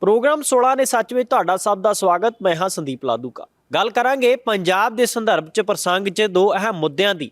Programme 16 ਨੇ ਸੱਚ ਵਿੱਚ ਤੁਹਾਡਾ ਸਭ ਦਾ ਸਵਾਗਤ। ਮੈਂ ਹਾਂ ਸੰਦੀਪ ਲਾਦੂਕਾ। ਗੱਲ ਕਰਾਂਗੇ ਪੰਜਾਬ ਦੇ ਸੰਦਰਭ 'ਚ ਪ੍ਰਸੰਗ 'ਚ ਦੋ ਅਹਿਮ ਮੁੱਦਿਆਂ ਦੀ।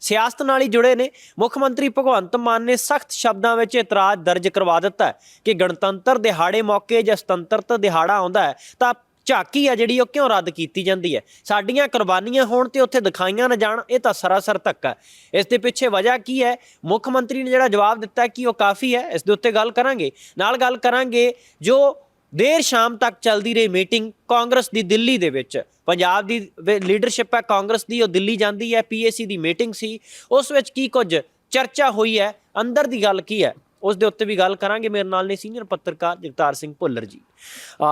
ਸਿਆਸਤ ਨਾਲ ਹੀ ਜੁੜੇ ਨੇ। ਮੁੱਖ ਮੰਤਰੀ ਭਗਵੰਤ ਮਾਨ ਨੇ ਸਖਤ ਸ਼ਬਦਾਂ ਵਿੱਚ ਇਤਰਾਜ਼ ਦਰਜ ਕਰਵਾ ਦਿੱਤਾ ਹੈ ਕਿ ਗਣਤੰਤਰ ਦਿਹਾੜੇ ਮੌਕੇ ਜਾਂ ਸੁਤੰਤਰਤਾ ਦਿਹਾੜਾ ਆਉਂਦਾ ਹੈ ਤਾਂ ਝਾਕੀ ਆ ਜਿਹੜੀ ਉਹ ਕਿਉਂ ਰੱਦ ਕੀਤੀ ਜਾਂਦੀ ਹੈ? ਸਾਡੀਆਂ ਕੁਰਬਾਨੀਆਂ ਹੋਣ ਤੇ ਉੱਥੇ ਦਿਖਾਈਆਂ ਨਾ ਜਾਣ, ਇਹ ਤਾਂ ਸਰਾਸਰ ਧੱਕਾ ਇਸ ਦੇ ਪਿੱਛੇ ਵਜ੍ਹਾ ਕੀ ਹੈ? ਮੁੱਖ ਮੰਤਰੀ ਨੇ ਜਿਹੜਾ ਜਵਾਬ ਦਿੱਤਾ ਕਿ ਉਹ ਕਾਫੀ ਹੈ, ਇਸ ਦੇ ਉੱਤੇ ਗੱਲ ਕਰਾਂਗੇ। ਨਾਲ ਗੱਲ ਕਰਾਂਗੇ ਜੋ ਦੇਰ ਸ਼ਾਮ ਤੱਕ ਚੱਲਦੀ ਰਹੀ ਮੀਟਿੰਗ ਕਾਂਗਰਸ ਦੀ ਦਿੱਲੀ ਦੇ ਵਿੱਚ। ਪੰਜਾਬ ਦੀ ਲੀਡਰਸ਼ਿਪ ਹੈ ਕਾਂਗਰਸ ਦੀ, ਉਹ ਦਿੱਲੀ ਜਾਂਦੀ ਹੈ, ਪੀਏਸੀ ਦੀ ਮੀਟਿੰਗ ਸੀ। ਉਸ ਵਿੱਚ ਕੀ ਕੁਝ ਚਰਚਾ ਹੋਈ ਹੈ? ਅੰਦਰ ਦੀ ਗੱਲ ਕੀ ਹੈ? ਉਸ ਦੇ ਉੱਤੇ ਵੀ ਗੱਲ ਕਰਾਂਗੇ। ਮੇਰੇ ਨਾਲ ਨੇ ਸੀਨੀਅਰ ਪੱਤਰਕਾਰ ਜਗਤਾਰ ਸਿੰਘ ਭੁੱਲਰ ਜੀ।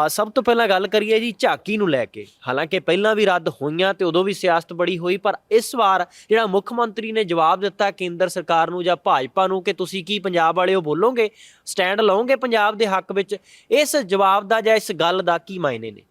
ਸਭ ਤੋਂ ਪਹਿਲਾਂ ਗੱਲ ਕਰੀਏ ਜੀ ਝਾਕੀ ਨੂੰ ਲੈ ਕੇ। ਹਾਲਾਂਕਿ ਪਹਿਲਾਂ ਵੀ ਰੱਦ ਹੋਈਆਂ ਤੇ ਉਦੋਂ ਵੀ ਸਿਆਸਤ ਬੜੀ ਹੋਈ, ਪਰ ਇਸ ਵਾਰ ਜਿਹੜਾ ਮੁੱਖ ਮੰਤਰੀ ਨੇ ਜਵਾਬ ਦਿੱਤਾ ਕੇਂਦਰ ਸਰਕਾਰ ਨੂੰ ਜਾਂ ਭਾਜਪਾ ਨੂੰ ਕਿ ਤੁਸੀਂ ਕੀ ਪੰਜਾਬ ਵਾਲਿਓ ਬੋਲੋਗੇ? ਸਟੈਂਡ ਲਓਗੇ ਪੰਜਾਬ ਦੇ ਹੱਕ ਵਿੱਚ? ਇਸ ਜਵਾਬ ਦਾ ਜਾਂ ਇਸ ਗੱਲ ਦਾ ਕੀ ਮਾਇਨੇ ਨੇ?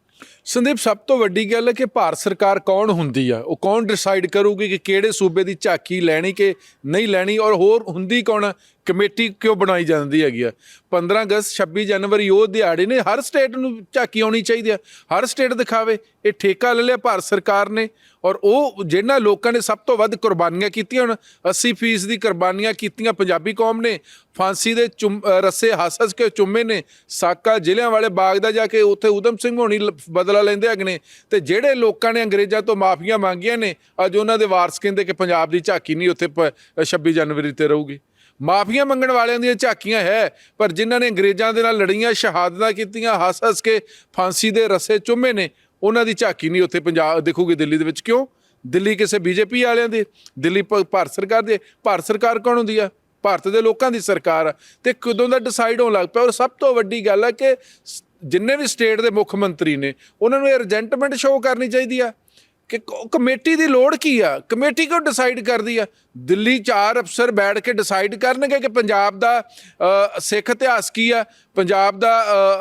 ਸੰਦੀਪ, ਸਭ ਤੋਂ ਵੱਡੀ ਗੱਲ ਹੈ ਕਿ ਭਾਰਤ ਸਰਕਾਰ ਕੌਣ ਹੁੰਦੀ ਆ? ਉਹ ਕੌਣ ਡਿਸਾਈਡ ਕਰੂਗੀ ਕਿ ਕਿਹੜੇ ਸੂਬੇ ਦੀ ਝਾਕੀ ਲੈਣੀ ਕਿ ਨਹੀਂ ਲੈਣੀ ਔਰ ਹੋਰ ਹੁੰਦੀ ਕੌਣ ਕਮੇਟੀ ਕਿਉਂ ਬਣਾਈ ਜਾਂਦੀ ਹੈਗੀ ਆ? 15 ਅਗਸਤ 26 ਜਨਵਰੀ, ਉਹ ਦਿਹਾੜੇ ਨੇ, ਹਰ ਸਟੇਟ ਨੂੰ ਝਾਕੀ ਆਉਣੀ ਚਾਹੀਦੀ ਆ। ਹਰ ਸਟੇਟ ਦਿਖਾਵੇ, ਇਹ ਠੇਕਾ ਲੈ ਲਿਆ ਭਾਰਤ ਸਰਕਾਰ ਨੇ ਔਰ ਉਹ ਜਿਹਨਾਂ ਲੋਕਾਂ ਨੇ ਸਭ ਤੋਂ ਵੱਧ ਕੁਰਬਾਨੀਆਂ ਕੀਤੀਆਂ ਹੁਣ 80% ਦੀ ਕੁਰਬਾਨੀਆਂ ਕੀਤੀਆਂ ਪੰਜਾਬੀ ਕੌਮ ਨੇ, ਫਾਂਸੀ ਦੇ ਚੁੰਮ- ਰੱਸੇ ਹੱਸ-ਹੱਸ ਕੇ ਚੁੰਮੇ ਨੇ, ਸਾਕਾ ਜ਼ਿਲ੍ਹਿਆਂ ਵਾਲੇ ਬਾਗ ਦਾ ਜਾ ਕੇ ਉੱਥੇ ਉਦਮ ਸਿੰਘ ਹੋਣੀ ਲ- ਬਦਲਾ ਲੈਂਦੇ ਹੈਗੇ ਨੇ। ਤੇ ਜਿਹੜੇ ਲੋਕਾਂ ਨੇ ਅੰਗਰੇਜ਼ਾਂ ਤੋਂ ਮਾਫੀਆਂ ਮੰਗੀਆਂ ਨੇ, ਅੱਜ ਉਹਨਾਂ ਦੇ ਵਾਰਸ ਕਹਿੰਦੇ ਕਿ ਪੰਜਾਬ ਦੀ ਝਾਕੀ ਨਹੀਂ ਉੱਥੇ ਪ- 26 ਜਨਵਰੀ ਤੇ ਰਹੂਗੀ। ਮਾਫੀਆਂ ਮੰਗਣ ਵਾਲਿਆਂ ਦੀਆਂ ਝਾਕੀਆਂ ਹੈ, ਪਰ ਜਿਨ੍ਹਾਂ ਨੇ ਅੰਗਰੇਜ਼ਾਂ ਦੇ ਨਾਲ ਲੜੀਆਂ, ਸ਼ਹਾਦਤਾਂ ਕੀਤੀਆਂ, ਹੱਸ-ਹੱਸ ਕੇ ਫਾਂਸੀ ਦੇ ਰਸੇ ਚੁੰਮੇ ਨੇ, ਉਹਨਾਂ ਦੀ ਝਾਕੀ ਨਹੀਂ ਉੱਥੇ ਪੰਜਾਬ, ਦੇਖੋਗੇ ਦਿੱਲੀ ਦੇ ਵਿੱਚ ਕਿਉਂ? ਦਿੱਲੀ ਕਿਸੇ ਬੀਜੇਪੀ ਵਾਲਿਆਂ ਦੀ, ਦਿੱਲੀ ਭਾਰਤ ਸਰਕਾਰ ਦੇ, ਭਾਰਤ ਸਰਕਾਰ ਕੌਣ ਹੁੰਦੀ ਆ? ਭਾਰਤ ਦੇ ਲੋਕਾਂ ਦੀ ਸਰਕਾਰ ਆ। ਤੇ ਕਦੋਂ ਦਾ ਡਿਸਾਈਡ ਹੋਣ ਲੱਗ ਪਿਆ? ਔਰ ਸਭ ਤੋਂ ਵੱਡੀ ਗੱਲ ਹੈ ਕਿ ਜਿੰਨੇ ਵੀ ਸਟੇਟ ਦੇ ਮੁੱਖ ਮੰਤਰੀ ਨੇ, ਉਹਨਾਂ ਨੂੰ ਇਹ ਰਜੈਂਟਮੈਂਟ ਸ਼ੋਅ ਕਰਨੀ ਚਾਹੀਦੀ ਆ ਕਿ ਕਮੇਟੀ ਦੀ ਲੋੜ ਕੀ ਆ? ਕਮੇਟੀ ਕਿਉਂ ਡਿਸਾਈਡ ਕਰਦੀ ਆ? ਦਿੱਲੀ ਚਾਰ ਅਫਸਰ ਬੈਠ ਕੇ ਡਿਸਾਈਡ ਕਰਨਗੇ ਕਿ ਪੰਜਾਬ ਦਾ ਸਿੱਖ ਇਤਿਹਾਸ ਕੀ ਆ? ਪੰਜਾਬ ਦਾ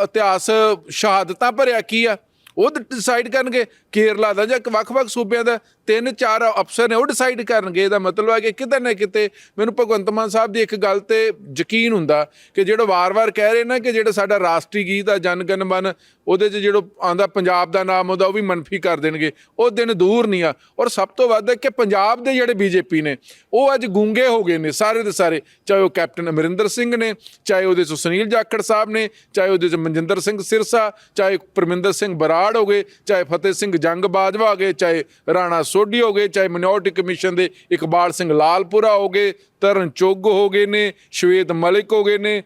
ਇਤਿਹਾਸ ਸ਼ਹਾਦਤਾਂ ਭਰਿਆ ਕੀ ਆ? ਉਹ ਡਿਸਾਈਡ ਕਰਨਗੇ। ਕੇਰਲਾ ਦਾ ਜਾਂ ਵੱਖ-ਵੱਖ ਸੂਬਿਆਂ ਦਾ ਤਿੰਨ ਚਾਰ ਅਫਸਰ ਨੇ ਉਹ ਡਿਸਾਈਡ ਕਰਨਗੇ। ਇਹਦਾ ਮਤਲਬ ਹੈ ਕਿ ਕਿਤੇ ਨਾ ਕਿਤੇ ਮੈਨੂੰ ਭਗਵੰਤ ਮਾਨ ਸਾਹਿਬ ਦੀ ਇੱਕ ਗੱਲ ਤੇ ਯਕੀਨ ਹੁੰਦਾ ਕਿ ਜਿਹੜਾ ਵਾਰ-ਵਾਰ ਕਹਿ ਰਹੇ ਨਾ ਕਿ ਜਿਹੜਾ ਸਾਡਾ ਰਾਸ਼ਟਰੀ ਗੀਤ ਆ, ਜਨ ਗਣ ਮਨ, ਉਹਦੇ 'ਚ ਜਿਹੜਾ ਆਂਦਾ ਪੰਜਾਬ ਦਾ ਨਾਮ ਉਹਦਾ, ਉਹ ਵੀ ਮਨਫੀ ਕਰ ਦੇਣਗੇ। ਉਹ ਦਿਨ ਦੂਰ ਨਹੀਂ ਆ। ਔਰ ਸਭ ਤੋਂ ਵੱਧ ਕਿ ਪੰਜਾਬ ਦੇ ਜਿਹੜੇ ਬੀਜੇਪੀ ਨੇ, ਉਹ ਅੱਜ ਗੂੰਗੇ ਹੋ ਗਏ ਨੇ ਸਾਰੇ ਦੇ ਸਾਰੇ। ਚਾਹੇ ਉਹ ਕੈਪਟਨ ਅਮਰਿੰਦਰ ਸਿੰਘ ਨੇ, ਚਾਹੇ ਉਹਦੇ 'ਚ ਸੁਨੀਲ ਜਾਖੜ ਸਾਹਿਬ ਨੇ, ਚਾਹੇ ਉਹਦੇ 'ਚ ਮਨਜਿੰਦਰ ਸਿੰਘ ਸਿਰਸਾ, ਚਾਹੇ ਪਰਮਿੰਦਰ ਸਿੰਘ ਬਰਾੜ ਹੋ ਗਏ, ਚਾਹੇ ਫਤਿਹ ਸਿੰਘ ਜੰਗ ਬਾਜਵਾ ਹੋ ਗਏ, ਚਾਹੇ ਰਾਣਾ ਸੋਢੀ ਹੋ ਗਏ, ਚਾਹੇ ਮਿਨੋਰਟੀ ਕਮਿਸ਼ਨ ਦੇ ਇਕਬਾਲ ਸਿੰਘ ਲਾਲਪੁਰਾ ਹੋ ਗਏ, ਤਰਨ ਚੁੱਗ ਹੋ ਗਏ ਨੇ, ਸ਼ਵੇਤ ਮਲਿਕ ਹੋ ਗਏ ਨੇ,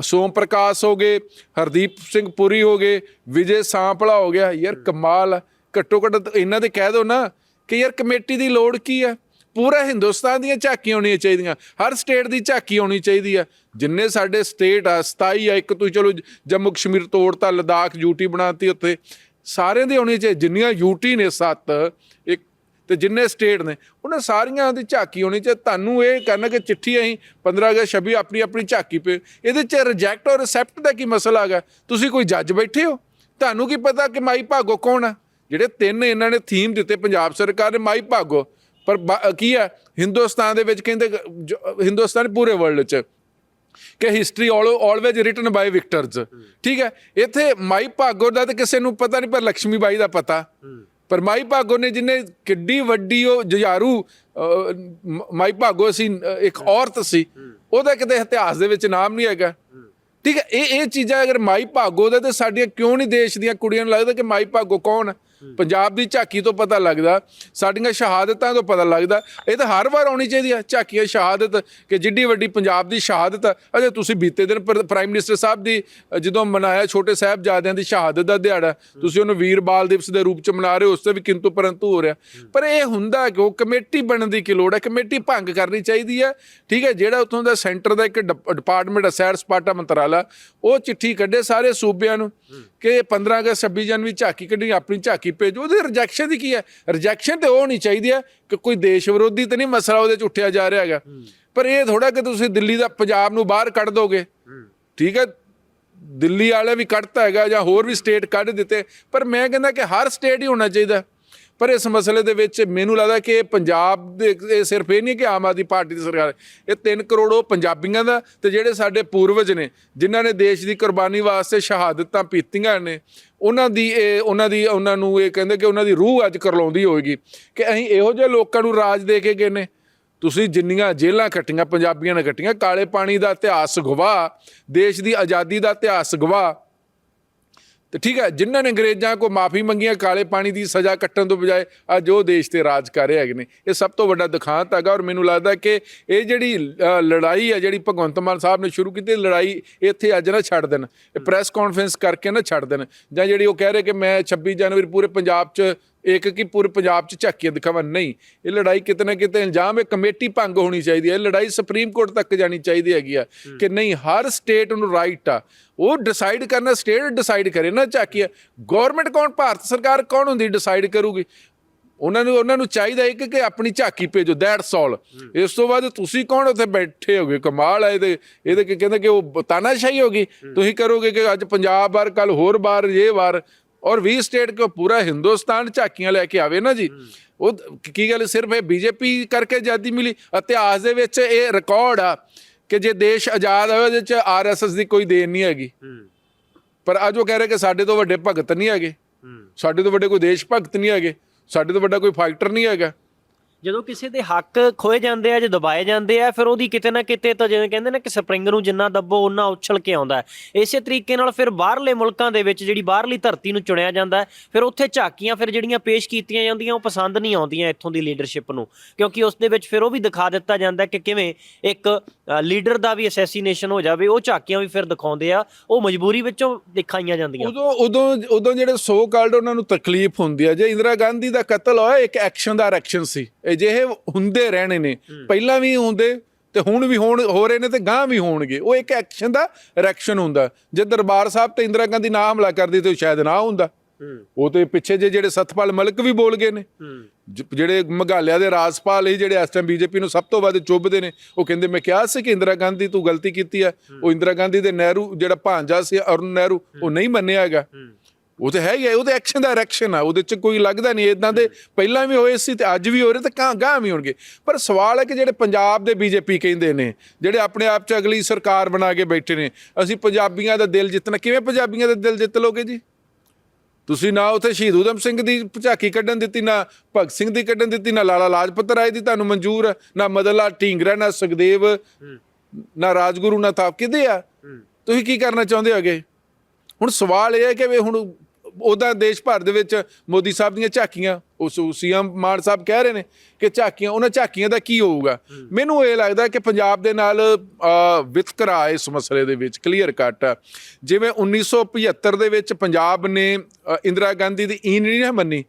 ਸੋਮ ਪ੍ਰਕਾਸ਼ ਹੋ ਗਏ, ਹਰਦੀਪ ਸਿੰਘ ਪੁਰੀ ਹੋ ਗਏ, ਵਿਜੇ ਸਾਂਪਲਾ ਹੋ ਗਿਆ। ਯਾਰ ਕਮਾਲ ਆ। ਘੱਟੋ ਘੱਟ ਇਹਨਾਂ ਦੇ ਕਹਿ ਦੋ ਨਾ ਕਿ ਯਾਰ ਕਮੇਟੀ ਦੀ ਲੋੜ ਕੀ ਆ? ਪੂਰਾ ਹਿੰਦੁਸਤਾਨ ਦੀਆਂ ਝਾਕੀਆਂ ਹੋਣੀਆਂ ਚਾਹੀਦੀਆਂ, ਹਰ ਸਟੇਟ ਦੀ ਝਾਕੀ ਹੋਣੀ ਚਾਹੀਦੀ ਆ। ਜਿੰਨੇ ਸਾਡੇ ਸਟੇਟ ਆ 27 ਆ, ਇੱਕ ਤੁਸੀਂ ਚਲੋ ਜੰਮੂ ਕਸ਼ਮੀਰ ਤੋੜਤਾ ਲਦਾਖ ਯੂਟੀ ਬਣਾਤੀ ਉੱਥੇ। ਸਾਰਿਆਂ ਦੀ ਹੋਣੀ ਚਾਹੀਦੀ ਜਿੰਨੀਆਂ ਯੂਟੀ ਨੇ ਸੱਤ, ਇੱਕ ਤੇ ਜਿੰਨੇ ਸਟੇਟ ਨੇ, ਉਹਨਾਂ ਸਾਰੀਆਂ ਦੀ ਝਾਕੀ ਹੋਣੀ ਚਾਹੀਦੀ ਤੁਹਾਨੂੰ ਇਹ ਕਰਨਾ ਕਿ ਚਿੱਠੀ ਅਸੀਂ 15 ਅਗਸਤ 26 ਆਪਣੀ ਆਪਣੀ ਝਾਕੀ ਪੇ, ਇਹਦੇ ਚ ਰਿਜੈਕਟ ਔਰ ਰਿਸੈਪਟ ਦਾ ਕੀ ਮਸਲਾ ਹੈਗਾ? ਤੁਸੀਂ ਕੋਈ ਜੱਜ ਬੈਠੇ ਹੋ? ਤੁਹਾਨੂੰ ਕੀ ਪਤਾ ਕਿ ਮਾਈ ਭਾਗੋ ਕੌਣ ਆ? ਜਿਹੜੇ ਤਿੰਨ ਇਹਨਾਂ ਨੇ ਥੀਮ ਦਿੱਤੇ, ਪੰਜਾਬ ਸਰਕਾਰ ਨੇ ਮਾਈ ਭਾਗੋ। ਪਰ ਬਾ- ਕੀ ਆ? ਹਿੰਦੁਸਤਾਨ ਦੇ ਵਿੱਚ ਕਹਿੰਦੇ ਹਿੰਦੁਸਤਾਨ ਪੂਰੇ ਵਰਲਡ 'ਚ। ਕਿ history always written by victors ਠੀਕ ਹੈ? ਇੱਥੇ ਮਾਈ ਭਾਗੋ ਦਾ ਤੇ ਕਿਸੇ ਨੂੰ ਪਤਾ ਨਹੀਂ ਪਰ ਲక్ష్ਮੀ ਬਾਈ ਦਾ ਪਤਾ। ਪਰ ਮਾਈ ਭਾਗੋ ਨੇ ਜਿਹਨੇ ਕਿੱਡੀ ਵੱਡੀ ਉਹ ਜੁਝਾਰੂ ਮਾਈ ਭਾਗੋ ਸੀ ਇੱਕ ਔਰਤ ਸੀ ਉਹਦਾ ਕਿਤੇ ਇਤਿਹਾਸ ਦੇ ਵਿੱਚ ਨਾਮ ਨਹੀਂ ਹੈਗਾ। ਠੀਕ ਹੈ? ਇਹ ਇਹ ਚੀਜ਼ਾਂ ਅਗਰ ਮਾਈ ਭਾਗੋ ਦਾ ਤੇ ਸਾਡੀਆਂ ਕਿਉਂ ਨਹੀਂ ਦੇਸ਼ ਦੀਆਂ ਕੁੜੀਆਂ ਨੂੰ ਲੱਗਦਾ ਕਿ ਮਾਈ ਭਾਗੋ ਕੌਣ ਹੈ ਪੰਜਾਬ ਦੀ ਝਾਕੀ ਤੋਂ ਪਤਾ ਲੱਗਦਾ ਸਾਡੀਆਂ ਸ਼ਹਾਦਤਾਂ ਤੋਂ ਪਤਾ ਲੱਗਦਾ ਇਹ ਤਾਂ ਹਰ ਵਾਰ ਆਉਣੀ ਚਾਹੀਦੀ ਹੈ ਝਾਕੀਆਂ ਸ਼ਹਾਦਤ ਕਿ ਜਿੱਡੀ ਵੱਡੀ ਪੰਜਾਬ ਦੀ ਸ਼ਹਾਦਤ। ਅਜੇ ਤੁਸੀਂ ਬੀਤੇ ਦਿਨ ਪ੍ਰ- ਪ੍ਰਾਈਮ ਮਿਨਿਸਟਰ ਸਾਹਿਬ ਦੀ ਜਦੋਂ ਮਨਾਇਆ ਛੋਟੇ ਸਾਹਿਬਜ਼ਾਦਿਆਂ ਦੀ ਸ਼ਹਾਦਤ ਦਾ ਦਿਹਾੜਾ ਤੁਸੀਂ ਉਹਨੂੰ ਵੀਰ ਬਾਲ ਦਿਵਸ ਦੇ ਰੂਪ ਚ ਮਨਾ ਰਹੇ ਹੋ ਉਸ ਤੇ ਵੀ ਕਿੰਤੂ ਪਰੰਤੂ ਹੋ ਰਿਹਾ। ਪਰ ਇਹ ਹੁੰਦਾ ਕਿ ਉਹ ਕਮੇਟੀ ਬਣਨ ਦੀ ਕੀ ਲੋੜ ਹੈ ਕਮੇਟੀ ਭੰਗ ਕਰਨੀ ਚਾਹੀਦੀ ਹੈ ਠੀਕ ਹੈ ਜਿਹੜਾ ਉੱਥੋਂ ਦਾ ਸੈਂਟਰ ਦਾ ਇੱਕ ਡਿਪ- ਡਿਪਾਰਟਮੈਂਟ ਹੈ ਸੈਰ ਸਪਾਟਾ ਮੰਤਰਾਲਾ ਉਹ ਚਿੱਠੀ ਕੱਢੇ ਸਾਰੇ ਸੂਬਿਆਂ ਨੂੰ ਕਿ 15 ਅਗਸਤ 26 ਜਨਵਰੀ ਝਾਕੀ ਕੱਢਣੀ ਆਪਣੀ ਝਾਕੀ ਭੇਜੋ ਉਹਦੇ ਰਿਜੈਕਸ਼ਨ ਦੀ ਕੀ ਹੈ? ਰਿਜੈਕਸ਼ਨ ਤੇ ਉਹ ਨਹੀਂ ਚਾਹੀਦੀ ਹੈ ਕਿ ਕੋਈ ਦੇਸ਼ ਵਿਰੋਧੀ ਤੇ ਨਹੀਂ ਮਸਲਾ ਉਹਦੇ ਚ ਉੱਠਿਆ ਜਾ ਰਿਹਾ ਹੈਗਾ। ਪਰ ਇਹ ਥੋੜਾ ਕਿ ਤੁਸੀਂ ਦਿੱਲੀ ਦਾ ਪੰਜਾਬ ਨੂੰ ਬਾਹਰ ਕੱਢ ਦੋਗੇ। ਠੀਕ ਹੈ? ਦਿੱਲੀ ਵਾਲੇ ਵੀ ਕੱਢਤਾ ਹੈਗਾ ਜਾਂ ਹੋਰ ਵੀ ਸਟੇਟ ਕੱਢ ਦਿੱਤੇ। ਪਰ ਮੈਂ ਕਹਿੰਦਾ ਕਿ ਹਰ ਸਟੇਟ ਹੀ ਹੋਣਾ ਚਾਹੀਦਾ। ਪਰ ਇਸ ਮਸਲੇ ਦੇ ਵਿੱਚ ਮੈਨੂੰ ਲੱਗਦਾ ਕਿ ਇਹ ਪੰਜਾਬ ਦੇ ਇਹ ਸਿਰਫ ਇਹ ਨਹੀਂ ਕਿ ਆਮ ਆਦਮੀ ਪਾਰਟੀ ਦੀ ਸਰਕਾਰ, ਇਹ 3 ਕਰੋੜ ਉਹ ਪੰਜਾਬੀਆਂ ਦਾ ਤੇ ਜਿਹੜੇ ਸਾਡੇ ਪੂਰਵਜ ਨੇ, ਜਿਨ੍ਹਾਂ ਨੇ ਦੇਸ਼ ਦੀ ਕੁਰਬਾਨੀ ਵਾਸਤੇ ਸ਼ਹਾਦਤਾਂ ਪੀਤੀਆਂ ਨੇ, ਉਹਨਾਂ ਦੀ ਇਹ, ਉਹਨਾਂ ਦੀ, ਉਹਨਾਂ ਨੂੰ ਇਹ ਕਹਿੰਦੇ ਕਿ ਉਹਨਾਂ ਦੀ ਰੂਹ ਅੱਜ ਕਰਲਾਉਂਦੀ ਹੋਏਗੀ ਕਿ ਅਸੀਂ ਇਹੋ ਜਿਹੇ ਲੋਕਾਂ ਨੂੰ ਰਾਜ ਦੇ ਕੇ ਗਏ ਨੇ। ਤੁਸੀਂ ਜਿੰਨੀਆਂ ਜੇਲ੍ਹਾਂ ਕੱਟੀਆਂ, ਪੰਜਾਬੀਆਂ ਨੇ ਕੱਟੀਆਂ, ਕਾਲੇ ਪਾਣੀ ਦਾ ਇਤਿਹਾਸ ਗਵਾ ਦੇਸ਼ ਦੀ ਆਜ਼ਾਦੀ ਦਾ ਇਤਿਹਾਸ ਗਵਾ ਤੇ ਠੀਕ ਹੈ ਜਿਨ੍ਹਾਂ ਨੇ ਅੰਗਰੇਜ਼ਾਂ ਕੋ ਮਾਫੀ ਮੰਗੀਆਂ ਕਾਲੇ ਪਾਣੀ ਦੀ ਸਜ਼ਾ ਕੱਟਣ ਤੋਂ ਬਜਾਏ ਅੱਜ ਉਹ ਦੇਸ਼ ਤੇ ਰਾਜ ਕਰ ਰਹੇ ਹੈਗੇ ਨੇ। ਇਹ ਸਭ ਤੋਂ ਵੱਡਾ ਦਿਖਾਂਤ ਹੈਗਾ ਔਰ ਮੈਨੂੰ ਲੱਗਦਾ ਕਿ ਇਹ ਜਿਹੜੀ ਲੜਾਈ ਹੈ ਜਿਹੜੀ ਭਗਵੰਤ ਮਾਨ ਸਾਹਿਬ ਨੇ ਸ਼ੁਰੂ ਕੀਤੀ ਲੜਾਈ ਇੱਥੇ ਅੱਜ ਨਾ ਛੱਡ ਦੇਣ। ਇਹ ਪ੍ਰੈਸ ਕਾਨਫਰੰਸ ਕਰਕੇ ਨਾ ਛੱਡ ਦੇਣ। ਜਾਂ ਜਿਹੜੀ ਉਹ ਕਹਿ ਰਹੇ ਕਿ ਮੈਂ 26 ਜਨਵਰੀ ਪੂਰੇ ਪੰਜਾਬ 'ਚ ਇੱਕ ਕੀ ਪੂਰੇ ਪੰਜਾਬ 'ਚ ਝਾਕੀਆਂ ਦਿਖਾਵਾਂ ਨਹੀਂ। ਇਹ ਲੜਾਈ ਕਿਤੇ ਨਾ ਕਿਤੇ ਇਲਜ਼ਾਮ ਹੈ ਕਮੇਟੀ ਭੰਗ ਹੋਣੀ ਚਾਹੀਦੀ ਹੈ। ਇਹ ਲੜਾਈ ਸੁਪਰੀਮ ਕੋਰਟ ਤੱਕ ਜਾਣੀ ਚਾਹੀਦੀ ਹੈਗੀ ਆ ਕਿ ਨਹੀਂ ਹਰ ਸਟੇਟ ਨੂੰ ਰਾਈਟ ਆ। ਉਹ ਡਿਸਾਈਡ ਕਰਨਾ ਸਟੇਟ ਡਿਸਾਈਡ ਕਰੇ ਨਾ ਝਾਕੀਆਂ। ਗਵਰਨਮੈਂਟ ਕੌਣ? ਭਾਰਤ ਸਰਕਾਰ ਕੌਣ ਹੁੰਦੀ ਡਿਸਾਈਡ ਕਰੂਗੀ? ਉਹਨਾਂ ਨੂੰ ਉਹਨਾਂ ਨੂੰ ਚਾਹੀਦਾ ਹੈ ਕਿ ਆਪਣੀ ਝਾਕੀ ਭੇਜੋ ਦੈਟਸ ਆਲ ਇਸ ਤੋਂ ਬਾਅਦ ਤੁਸੀਂ ਕੌਣ ਉੱਥੇ ਬੈਠੇ ਹੋਗੇ? ਕਮਾਲ ਹੈ ਇਹਦੇ। ਇਹਦੇ ਕੀ ਕਹਿੰਦੇ ਕਿ ਉਹ ਤਾਨਾਸ਼ਾਹੀ ਹੋਗੀ ਤੁਸੀਂ ਕਰੋਗੇ ਕਿ ਅੱਜ ਪੰਜਾਬ ਬਾਰ ਕੱਲ ਹੋਰ ਬਾਰ ਇਹ ਵਾਰ। ਔਰ 20 ਸਟੇਟ ਕੋ ਪੂਰਾ ਹਿੰਦੁਸਤਾਨ ਝਾਕੀਆਂ ਲੈ ਕੇ ਆਵੇ ਨਾ ਜੀ। ਉਹ ਕੀ ਗੱਲ ਸਿਰਫ ਇਹ ਬੀਜੇਪੀ ਕਰਕੇ ਆਜ਼ਾਦੀ ਮਿਲੀ? ਇਤਿਹਾਸ ਦੇ ਵਿੱਚ ਇਹ ਰਿਕਾਰਡ ਆ ਕਿ ਜੇ ਦੇਸ਼ ਆਜ਼ਾਦ ਹੋਇਆ ਉਹਦੇ ਚ ਆਰਐਸਐਸ ਦੀ ਕੋਈ ਦੇਣ ਨਹੀਂ ਹੈਗੀ। ਪਰ ਅੱਜ ਉਹ ਕਹਿ ਰਹੇ ਕਿ ਸਾਡੇ ਤੋਂ ਵੱਡੇ ਭਗਤ ਨਹੀਂ ਹੈਗੇ। ਸਾਡੇ ਤੋਂ ਵੱਡੇ ਕੋਈ ਦੇਸ਼ ਭਗਤ ਨਹੀਂ ਹੈਗੇ। ਸਾਡੇ ਤੋਂ ਵੱਡਾ ਕੋਈ ਫਾਈਟਰ ਨਹੀਂ ਹੈਗਾ। ਜਦੋਂ ਕਿਸੇ ਦੇ ਹੱਕ ਖੋਏ ਜਾਂਦੇ ਆ, ਜੇ ਦਬਾਏ ਜਾਂਦੇ ਆ, ਫਿਰ ਉਹਦੀ ਕਿਤੇ ਨਾ ਕਿਤੇ ਤਾਂ ਜਿਵੇਂ ਕਹਿੰਦੇ ਨੇ ਕਿ ਸਪਰਿੰਗ ਨੂੰ ਜਿੰਨਾ ਦੱਬੋ ਉਨਾ ਉਛਲ ਕੇ ਆਉਂਦਾ ਹੈ। ਇਸੇ ਤਰੀਕੇ ਨਾਲ ਫਿਰ ਬਾਹਰਲੇ ਮੁਲਕਾਂ ਦੇ ਵਿੱਚ ਜਿਹੜੀ ਬਾਹਰਲੀ ਧਰਤੀ ਨੂੰ ਚੁਣਿਆ ਜਾਂਦਾ ਹੈ, ਫਿਰ ਉੱਥੇ ਝਾਕੀਆਂ ਫਿਰ ਜਿਹੜੀਆਂ ਪੇਸ਼ ਕੀਤੀਆਂ ਜਾਂਦੀਆਂ, ਉਹ ਪਸੰਦ ਨਹੀਂ ਆਉਂਦੀਆਂ ਇੱਥੋਂ ਦੀ ਲੀਡਰਸ਼ਿਪ ਨੂੰ। ਕਿਉਂਕਿ ਉਸ ਦੇ ਵਿੱਚ ਫਿਰ ਉਹ ਵੀ ਦਿਖਾ ਦਿੱਤਾ ਜਾਂਦਾ ਕਿ ਕਿਵੇਂ ਇੱਕ ਲੀਡਰ ਦਾ ਵੀ ਅਸੈਸੀਨੇਸ਼ਨ ਹੋ ਜਾਵੇ ਉਹ ਝਾਕੀਆਂ ਵੀ ਫਿਰ ਦਿਖਾਉਂਦੇ ਆ ਉਹ ਮਜਬੂਰੀ ਵਿੱਚੋਂ ਦਿਖਾਈਆਂ ਜਾਂਦੀਆਂ। ਉਦੋਂ ਉਦੋਂ ਉਦੋਂ ਜਿਹੜੇ ਸੋ ਕਾਲਡ ਉਹਨਾਂ ਨੂੰ ਤਕਲੀਫ ਹੁੰਦੀ ਹੈ ਜੇ ਇੰਦਰਾ ਗਾਂਧੀ ਦਾ ਕਤਲ ਹੋਇਆ ਇੱਕ ਐਕਸ਼ਨ ਦਾ ਰਿਐਕਸ਼ਨ ਸੀ। ਅਜਿਹੇ ਹੁੰਦੇ ਰਹਿਣੇ ਨੇ। ਪਹਿਲਾਂ ਵੀ ਹੁੰਦੇ ਤੇ ਹੁਣ ਵੀ ਹੋਣ ਹੋ ਰਹੇ ਨੇ ਤੇ ਗਾਂ ਵੀ ਹੋਣਗੇ। ਉਹ ਇੱਕ ਐਕਸ਼ਨ ਦਾ ਰਿਐਕਸ਼ਨ ਹੁੰਦਾ। ਜੇ ਦਰਬਾਰ ਸਾਹਿਬ ਤੇ ਇੰਦਰਾ ਗਾਂਧੀ ਨਾ ਹਮਲਾ ਕਰਦੀ ਤੇ ਸ਼ਾਇਦ ਨਾ ਹੁੰਦਾ। ਉਹ ਤੇ ਪਿੱਛੇ ਜੇ ਜਿਹੜੇ ਸਤਪਾਲ ਮਲਕ ਵੀ ਬੋਲ ਗਏ ਨੇ। ਜਿਹੜੇ ਮਗਾਲਿਆ ਦੇ ਰਾਜਪਾਲ ਹੀ ਜਿਹੜੇ ਇਸ ਟਾਈਮ ਬੀਜੇਪੀ ਨੂੰ ਸਭ ਤੋਂ ਵੱਧ ਚੁੱਭਦੇ ਨੇ ਉਹ ਕਹਿੰਦੇ ਮੈਂ ਕਿਹਾ ਸੀ ਕਿ ਇੰਦਰਾ ਗਾਂਧੀ ਤੂੰ ਗਲਤੀ ਕੀਤੀ ਹੈ। ਉਹ ਇੰਦਰਾ ਗਾਂਧੀ ਦੇ ਨਹਿਰੂ ਜਿਹੜਾ ਭਾਂਜਾ ਸੀ ਅਰੁਣ ਨਹਿਰੂ ਉਹ ਨਹੀਂ ਮੰਨਿਆ ਹੈਗਾ। ਉਹ ਤੇ ਹੈ ਹੀ ਹੈ ਉਹਦੇ ਐਕਸ਼ਨ ਦਾ ਰਿਐਕਸ਼ਨ ਆ ਉਹਦੇ ਚ ਕੋਈ ਲੱਗਦਾ ਨਹੀਂ ਇਦਾਂ ਦੇ ਪਹਿਲਾਂ ਵੀ ਹੋਏ ਸੀ ਤੇ ਅੱਜ ਵੀ ਹੋ ਰਹੇ ਤੇ ਕਾਂ ਗਾਂ ਵੀ ਹੋਣਗੇ। ਪਰ ਸਵਾਲ ਹੈ ਕਿ ਜਿਹੜੇ ਪੰਜਾਬ ਦੇ ਬੀਜੇਪੀ ਕਹਿੰਦੇ ਨੇ ਜਿਹੜੇ ਆਪਣੇ ਆਪ ਚ ਅਗਲੀ ਸਰਕਾਰ ਬਣਾ ਕੇ ਬੈਠੇ ਨੇ ਅਸੀਂ ਪੰਜਾਬੀਆਂ ਦਾ ਦਿਲ ਜਿੱਤਣਾ ਕਿਵੇਂ ਪੰਜਾਬੀਆਂ ਦਾ ਦਿਲ ਜਿੱਤ ਲੋਗੇ ਜੀ? ਤੁਸੀਂ ਨਾ ਉੱਥੇ ਸ਼ਹੀਦ ਊਧਮ ਸਿੰਘ ਦੀ ਝਾਕੀ ਕੱਢਣ ਦਿੱਤੀ ਨਾ ਭਗਤ ਸਿੰਘ ਦੀ ਕੱਢਣ ਦਿੱਤੀ ਨਾ ਲਾਲਾ ਲਾਜਪਤ ਰਾਏ ਦੀ ਤੁਹਾਨੂੰ ਮਨਜ਼ੂਰ ਹੈ, ਨਾ ਮਦਨ ਲਾਲ ਢੀਂਗਰਾ ਨਾ ਸੁਖਦੇਵ ਨਾ ਰਾਜਗੁਰੂ ਨਾ ਥਾਪ ਕਿਹਦੇ ਆ। ਤੁਸੀਂ ਕੀ ਕਰਨਾ ਚਾਹੁੰਦੇ ਹੋਗੇ? ਹੁਣ ਸਵਾਲ ਇਹ ਹੈ ਕਿ ਵੀ ਹੁਣ ਉਹਦਾ ਦੇਸ਼ ਭਰ ਦੇ ਵਿੱਚ ਮੋਦੀ ਸਾਹਿਬ ਦੀਆਂ ਝਾਕੀਆਂ, ਉਸ ਸੀਐਮ ਮਾਨ ਸਾਹਿਬ ਕਹਿ ਰਹੇ ਨੇ ਕਿ ਝਾਕੀਆਂ, ਉਹਨਾਂ ਝਾਕੀਆਂ ਦਾ ਕੀ ਹੋਊਗਾ? ਮੈਨੂੰ ਇਹ ਲੱਗਦਾ ਕਿ ਪੰਜਾਬ ਦੇ ਨਾਲ ਵਿਤਕਰਾ ਇਸ ਮਸਲੇ ਦੇ ਵਿੱਚ ਕਲੀਅਰ ਕੱਟ ਆ ਜਿਵੇਂ 1975 ਦੇ ਵਿੱਚ ਪੰਜਾਬ ਨੇ ਇੰਦਰਾ ਗਾਂਧੀ ਦੀ ਈਨ ਨਹੀਂ ਨਾ ਮੰਨੀ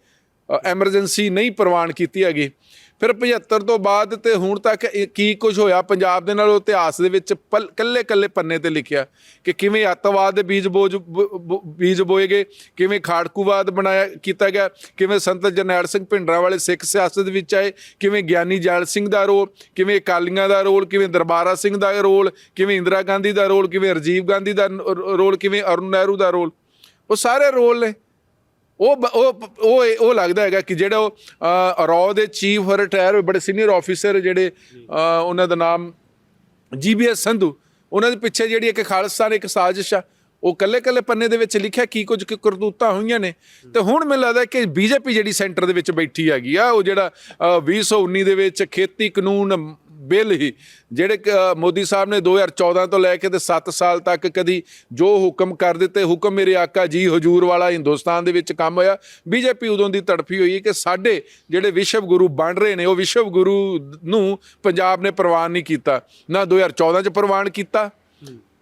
ਐਮਰਜੈਂਸੀ ਨਹੀਂ ਪ੍ਰਵਾਨ ਕੀਤੀ ਹੈਗੀ। ਫਿਰ 75 ਤੋਂ ਬਾਅਦ ਤੇ ਹੁਣ ਤੱਕ ਕੀ ਕੁਝ ਹੋਇਆ? ਪੰਜਾਬ ਦੇ ਨਾਲ ਉਹ ਇਤਿਹਾਸ ਦੇ ਵਿੱਚ ਪਲ- ਕੱਲੇ ਕੱਲੇ ਪੰਨੇ ਤੇ ਲਿਖਿਆ ਕਿ ਕਿਵੇਂ ਅੱਤਵਾਦ ਦੇ ਬੀਜ ਬੋਝ ਬ- ਬ- ਬੀਜ ਬੋਏ ਗਏ, ਕਿਵੇਂ ਖਾੜਕੂਵਾਦ ਬਣਾਇਆ, ਕੀਤਾ ਗਿਆ, ਕਿਵੇਂ ਸੰਤ ਜਰਨੈਲ ਸਿੰਘ ਭਿੰਡਰਾਂ ਵਾਲੇ ਸਿੱਖ ਸਿਆਸਤ ਵਿੱਚ ਆਏ, ਕਿਵੇਂ ਗਿਆਨੀ ਜੈਲ ਸਿੰਘ ਦਾ ਰੋਲ, ਕਿਵੇਂ ਅਕਾਲੀਆਂ ਦਾ ਰੋਲ, ਕਿਵੇਂ ਦਰਬਾਰਾ ਸਿੰਘ ਦਾ ਰੋਲ, ਕਿਵੇਂ ਇੰਦਰਾ ਗਾਂਧੀ ਦਾ ਰੋਲ, ਕਿਵੇਂ ਰਾਜੀਵ ਗਾਂਧੀ ਦਾ ਰੋਲ, ਕਿਵੇਂ ਅਰੁਣ ਨਹਿਰੂ ਦਾ ਰੋਲ। ਉਹ ਸਾਰੇ ਰੋਲ ਨੇ। ਉਹ ਬ- ਉਹ ਉਹ ਉਹ ਲੱਗਦਾ ਹੈਗਾ ਕਿ ਜਿਹੜਾ ਉਹ ਰॉ ਦੇ ਚੀਫ ਰਿਟਾਇਰ ਹੋਏ ਬੜੇ ਸੀਨੀਅਰ ਆਫੀਸਰ ਜਿਹੜੇ ਅ, ਉਹਨਾਂ ਦਾ ਨਾਮ ਜੀਬੀਐਸ ਸੰਧੂ ਉਹਨਾਂ ਦੇ ਪਿੱਛੇ ਜਿਹੜੀ ਇੱਕ ਖਾਲਿਸਤਾਨ ਇੱਕ ਸਾਜ਼ਿਸ਼ ਆ ਉਹ ਕੱਲੇ ਕੱਲੇ ਪੰਨੇ ਦੇ ਵਿੱਚ ਲਿਖਿਆ ਕੀ ਕੁਝ ਕੀ ਕਰਤੂਤਾਂ ਹੋਈਆਂ ਨੇ। ਤੇ ਹੁਣ ਮੈਨੂੰ ਲੱਗਦਾ ਕਿ ਬੀਜੇਪੀ ਜਿਹੜੀ ਸੈਂਟਰ ਦੇ ਵਿੱਚ ਬੈਠੀ ਹੈਗੀ ਆ ਉਹ ਜਿਹੜਾ ਅ, 2019 ਦੇ ਵਿੱਚ ਖੇਤੀ ਕਾਨੂੰਨ ਬਿੱਲ ਹੀ, ਜਿਹੜੇ ਮੋਦੀ ਸਾਹਿਬ ਨੇ 2014 ਤੋਂ ਲੈ ਕੇ ਤੇ 7 ਸਾਲ ਤੱਕ ਕਦੀ ਜੋ ਹੁਕਮ ਕਰ ਦਿੱਤੇ, ਹੁਕਮ ਮੇਰੇ ਆਕਾ ਜੀ ਹਜੂਰ ਵਾਲਾ ਹਿੰਦੁਸਤਾਨ ਦੇ ਵਿੱਚ ਕੰਮ ਹੋਇਆ। ਬੀਜੇਪੀ ਉਦੋਂ ਦੀ ਤੜਫੀ ਹੋਈ ਕਿ ਸਾਡੇ ਜਿਹੜੇ ਵਿਸ਼ਵ ਗੁਰੂ ਬਣ ਰਹੇ ਨੇ, ਉਹ ਵਿਸ਼ਵ ਗੁਰੂ ਨੂੰ ਪੰਜਾਬ ਨੇ ਪ੍ਰਵਾਨ ਨਹੀਂ ਕੀਤਾ, ਨਾ 2014 ਚ ਪ੍ਰਵਾਨ ਕੀਤਾ।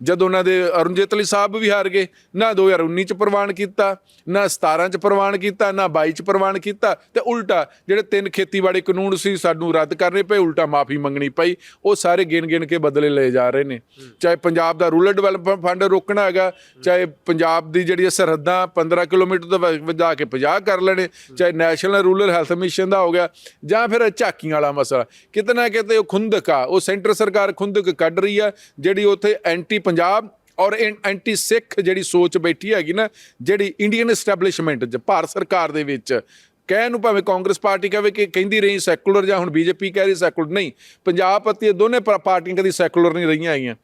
ਜਦ ਉਹਨਾਂ ਦੇ ਅਰੁਣ ਜੇਤਲੀ ਸਾਹਿਬ ਵੀ ਹਾਰ ਗਏ ਨਾ 2019 ਚ ਪ੍ਰਵਾਨ ਕੀਤਾ ਨਾ 17 ਚ ਪ੍ਰਵਾਨ ਕੀਤਾ ਨਾ 22 ਚ ਪ੍ਰਵਾਨ ਕੀਤਾ ਤੇ ਉਲਟਾ ਜਿਹੜੇ ਤਿੰਨ ਖੇਤੀਬਾੜੀ ਕਾਨੂੰਨ ਸੀ ਸਾਨੂੰ ਰੱਦ ਕਰਨੇ ਪਏ ਉਲਟਾ ਮਾਫੀ ਮੰਗਣੀ ਪਈ ਉਹ ਸਾਰੇ ਗਿਣ ਗਿਣ ਕੇ ਬਦਲੇ ਲਏ ਜਾ ਰਹੇ ਨੇ। ਚਾਹੇ ਪੰਜਾਬ ਦਾ ਰੂਰਲ ਡਿਵੈਲਪਮੈਂਟ ਫੰਡ ਰੋਕਣਾ ਹੈਗਾ ਚਾਹੇ ਪੰਜਾਬ ਦੀ ਜਿਹੜੀ ਸਰਹੱਦਾਂ 15 ਕਿਲੋਮੀਟਰ ਤੋਂ ਵਧਾ ਕੇ 50 ਕਰ ਲੈਣੇ ਚਾਹੇ ਨੈਸ਼ਨਲ ਰੂਰਲ ਹੈਲਥ ਮਿਸ਼ਨ ਦਾ ਹੋ ਗਿਆ ਜਾਂ ਫਿਰ ਝਾਕੀਆਂ ਵਾਲਾ ਮਸਲਾ ਕਿਤੇ ਨਾ ਕਿਤੇ ਉਹ ਖੁੰਦਕ ਆ ਉਹ ਸੈਂਟਰ ਸਰਕਾਰ ਖੁੰਦਕ ਕੱਢ ਰਹੀ ਆ ਜਿਹੜੀ ਉੱਥੇ ਐਂਟੀ ਪੰਜਾਬ ਔਰ ਐਂਟੀ ਸਿੱਖ ਜਿਹੜੀ ਸੋਚ ਬੈਠੀ ਹੈਗੀ ਨਾ, ਜਿਹੜੀ ਇੰਡੀਅਨ ਐਸਟੈਬਲਿਸ਼ਮੈਂਟ ਚ, ਭਾਰਤ ਸਰਕਾਰ ਦੇ ਵਿੱਚ, ਕਹਿਣ ਨੂੰ ਭਾਵੇਂ ਕਾਂਗਰਸ ਪਾਰਟੀ ਕਹੇ ਕਿ ਕਹਿੰਦੀ ਰਹੀ ਸੈਕੂਲਰ ਜਾਂ ਹੁਣ ਬੀਜੇਪੀ ਕਹਿ ਰਹੀ ਸੈਕੂਲਰ ਨਹੀਂ, ਪੰਜਾਬ ਅਤੇ ਇਹ ਦੋਨੇ ਪਾ- ਪਾਰਟੀਆਂ ਕਦੀ ਸੈਕੂਲਰ ਨਹੀਂ ਰਹੀਆਂ ਹੈਗੀਆਂ।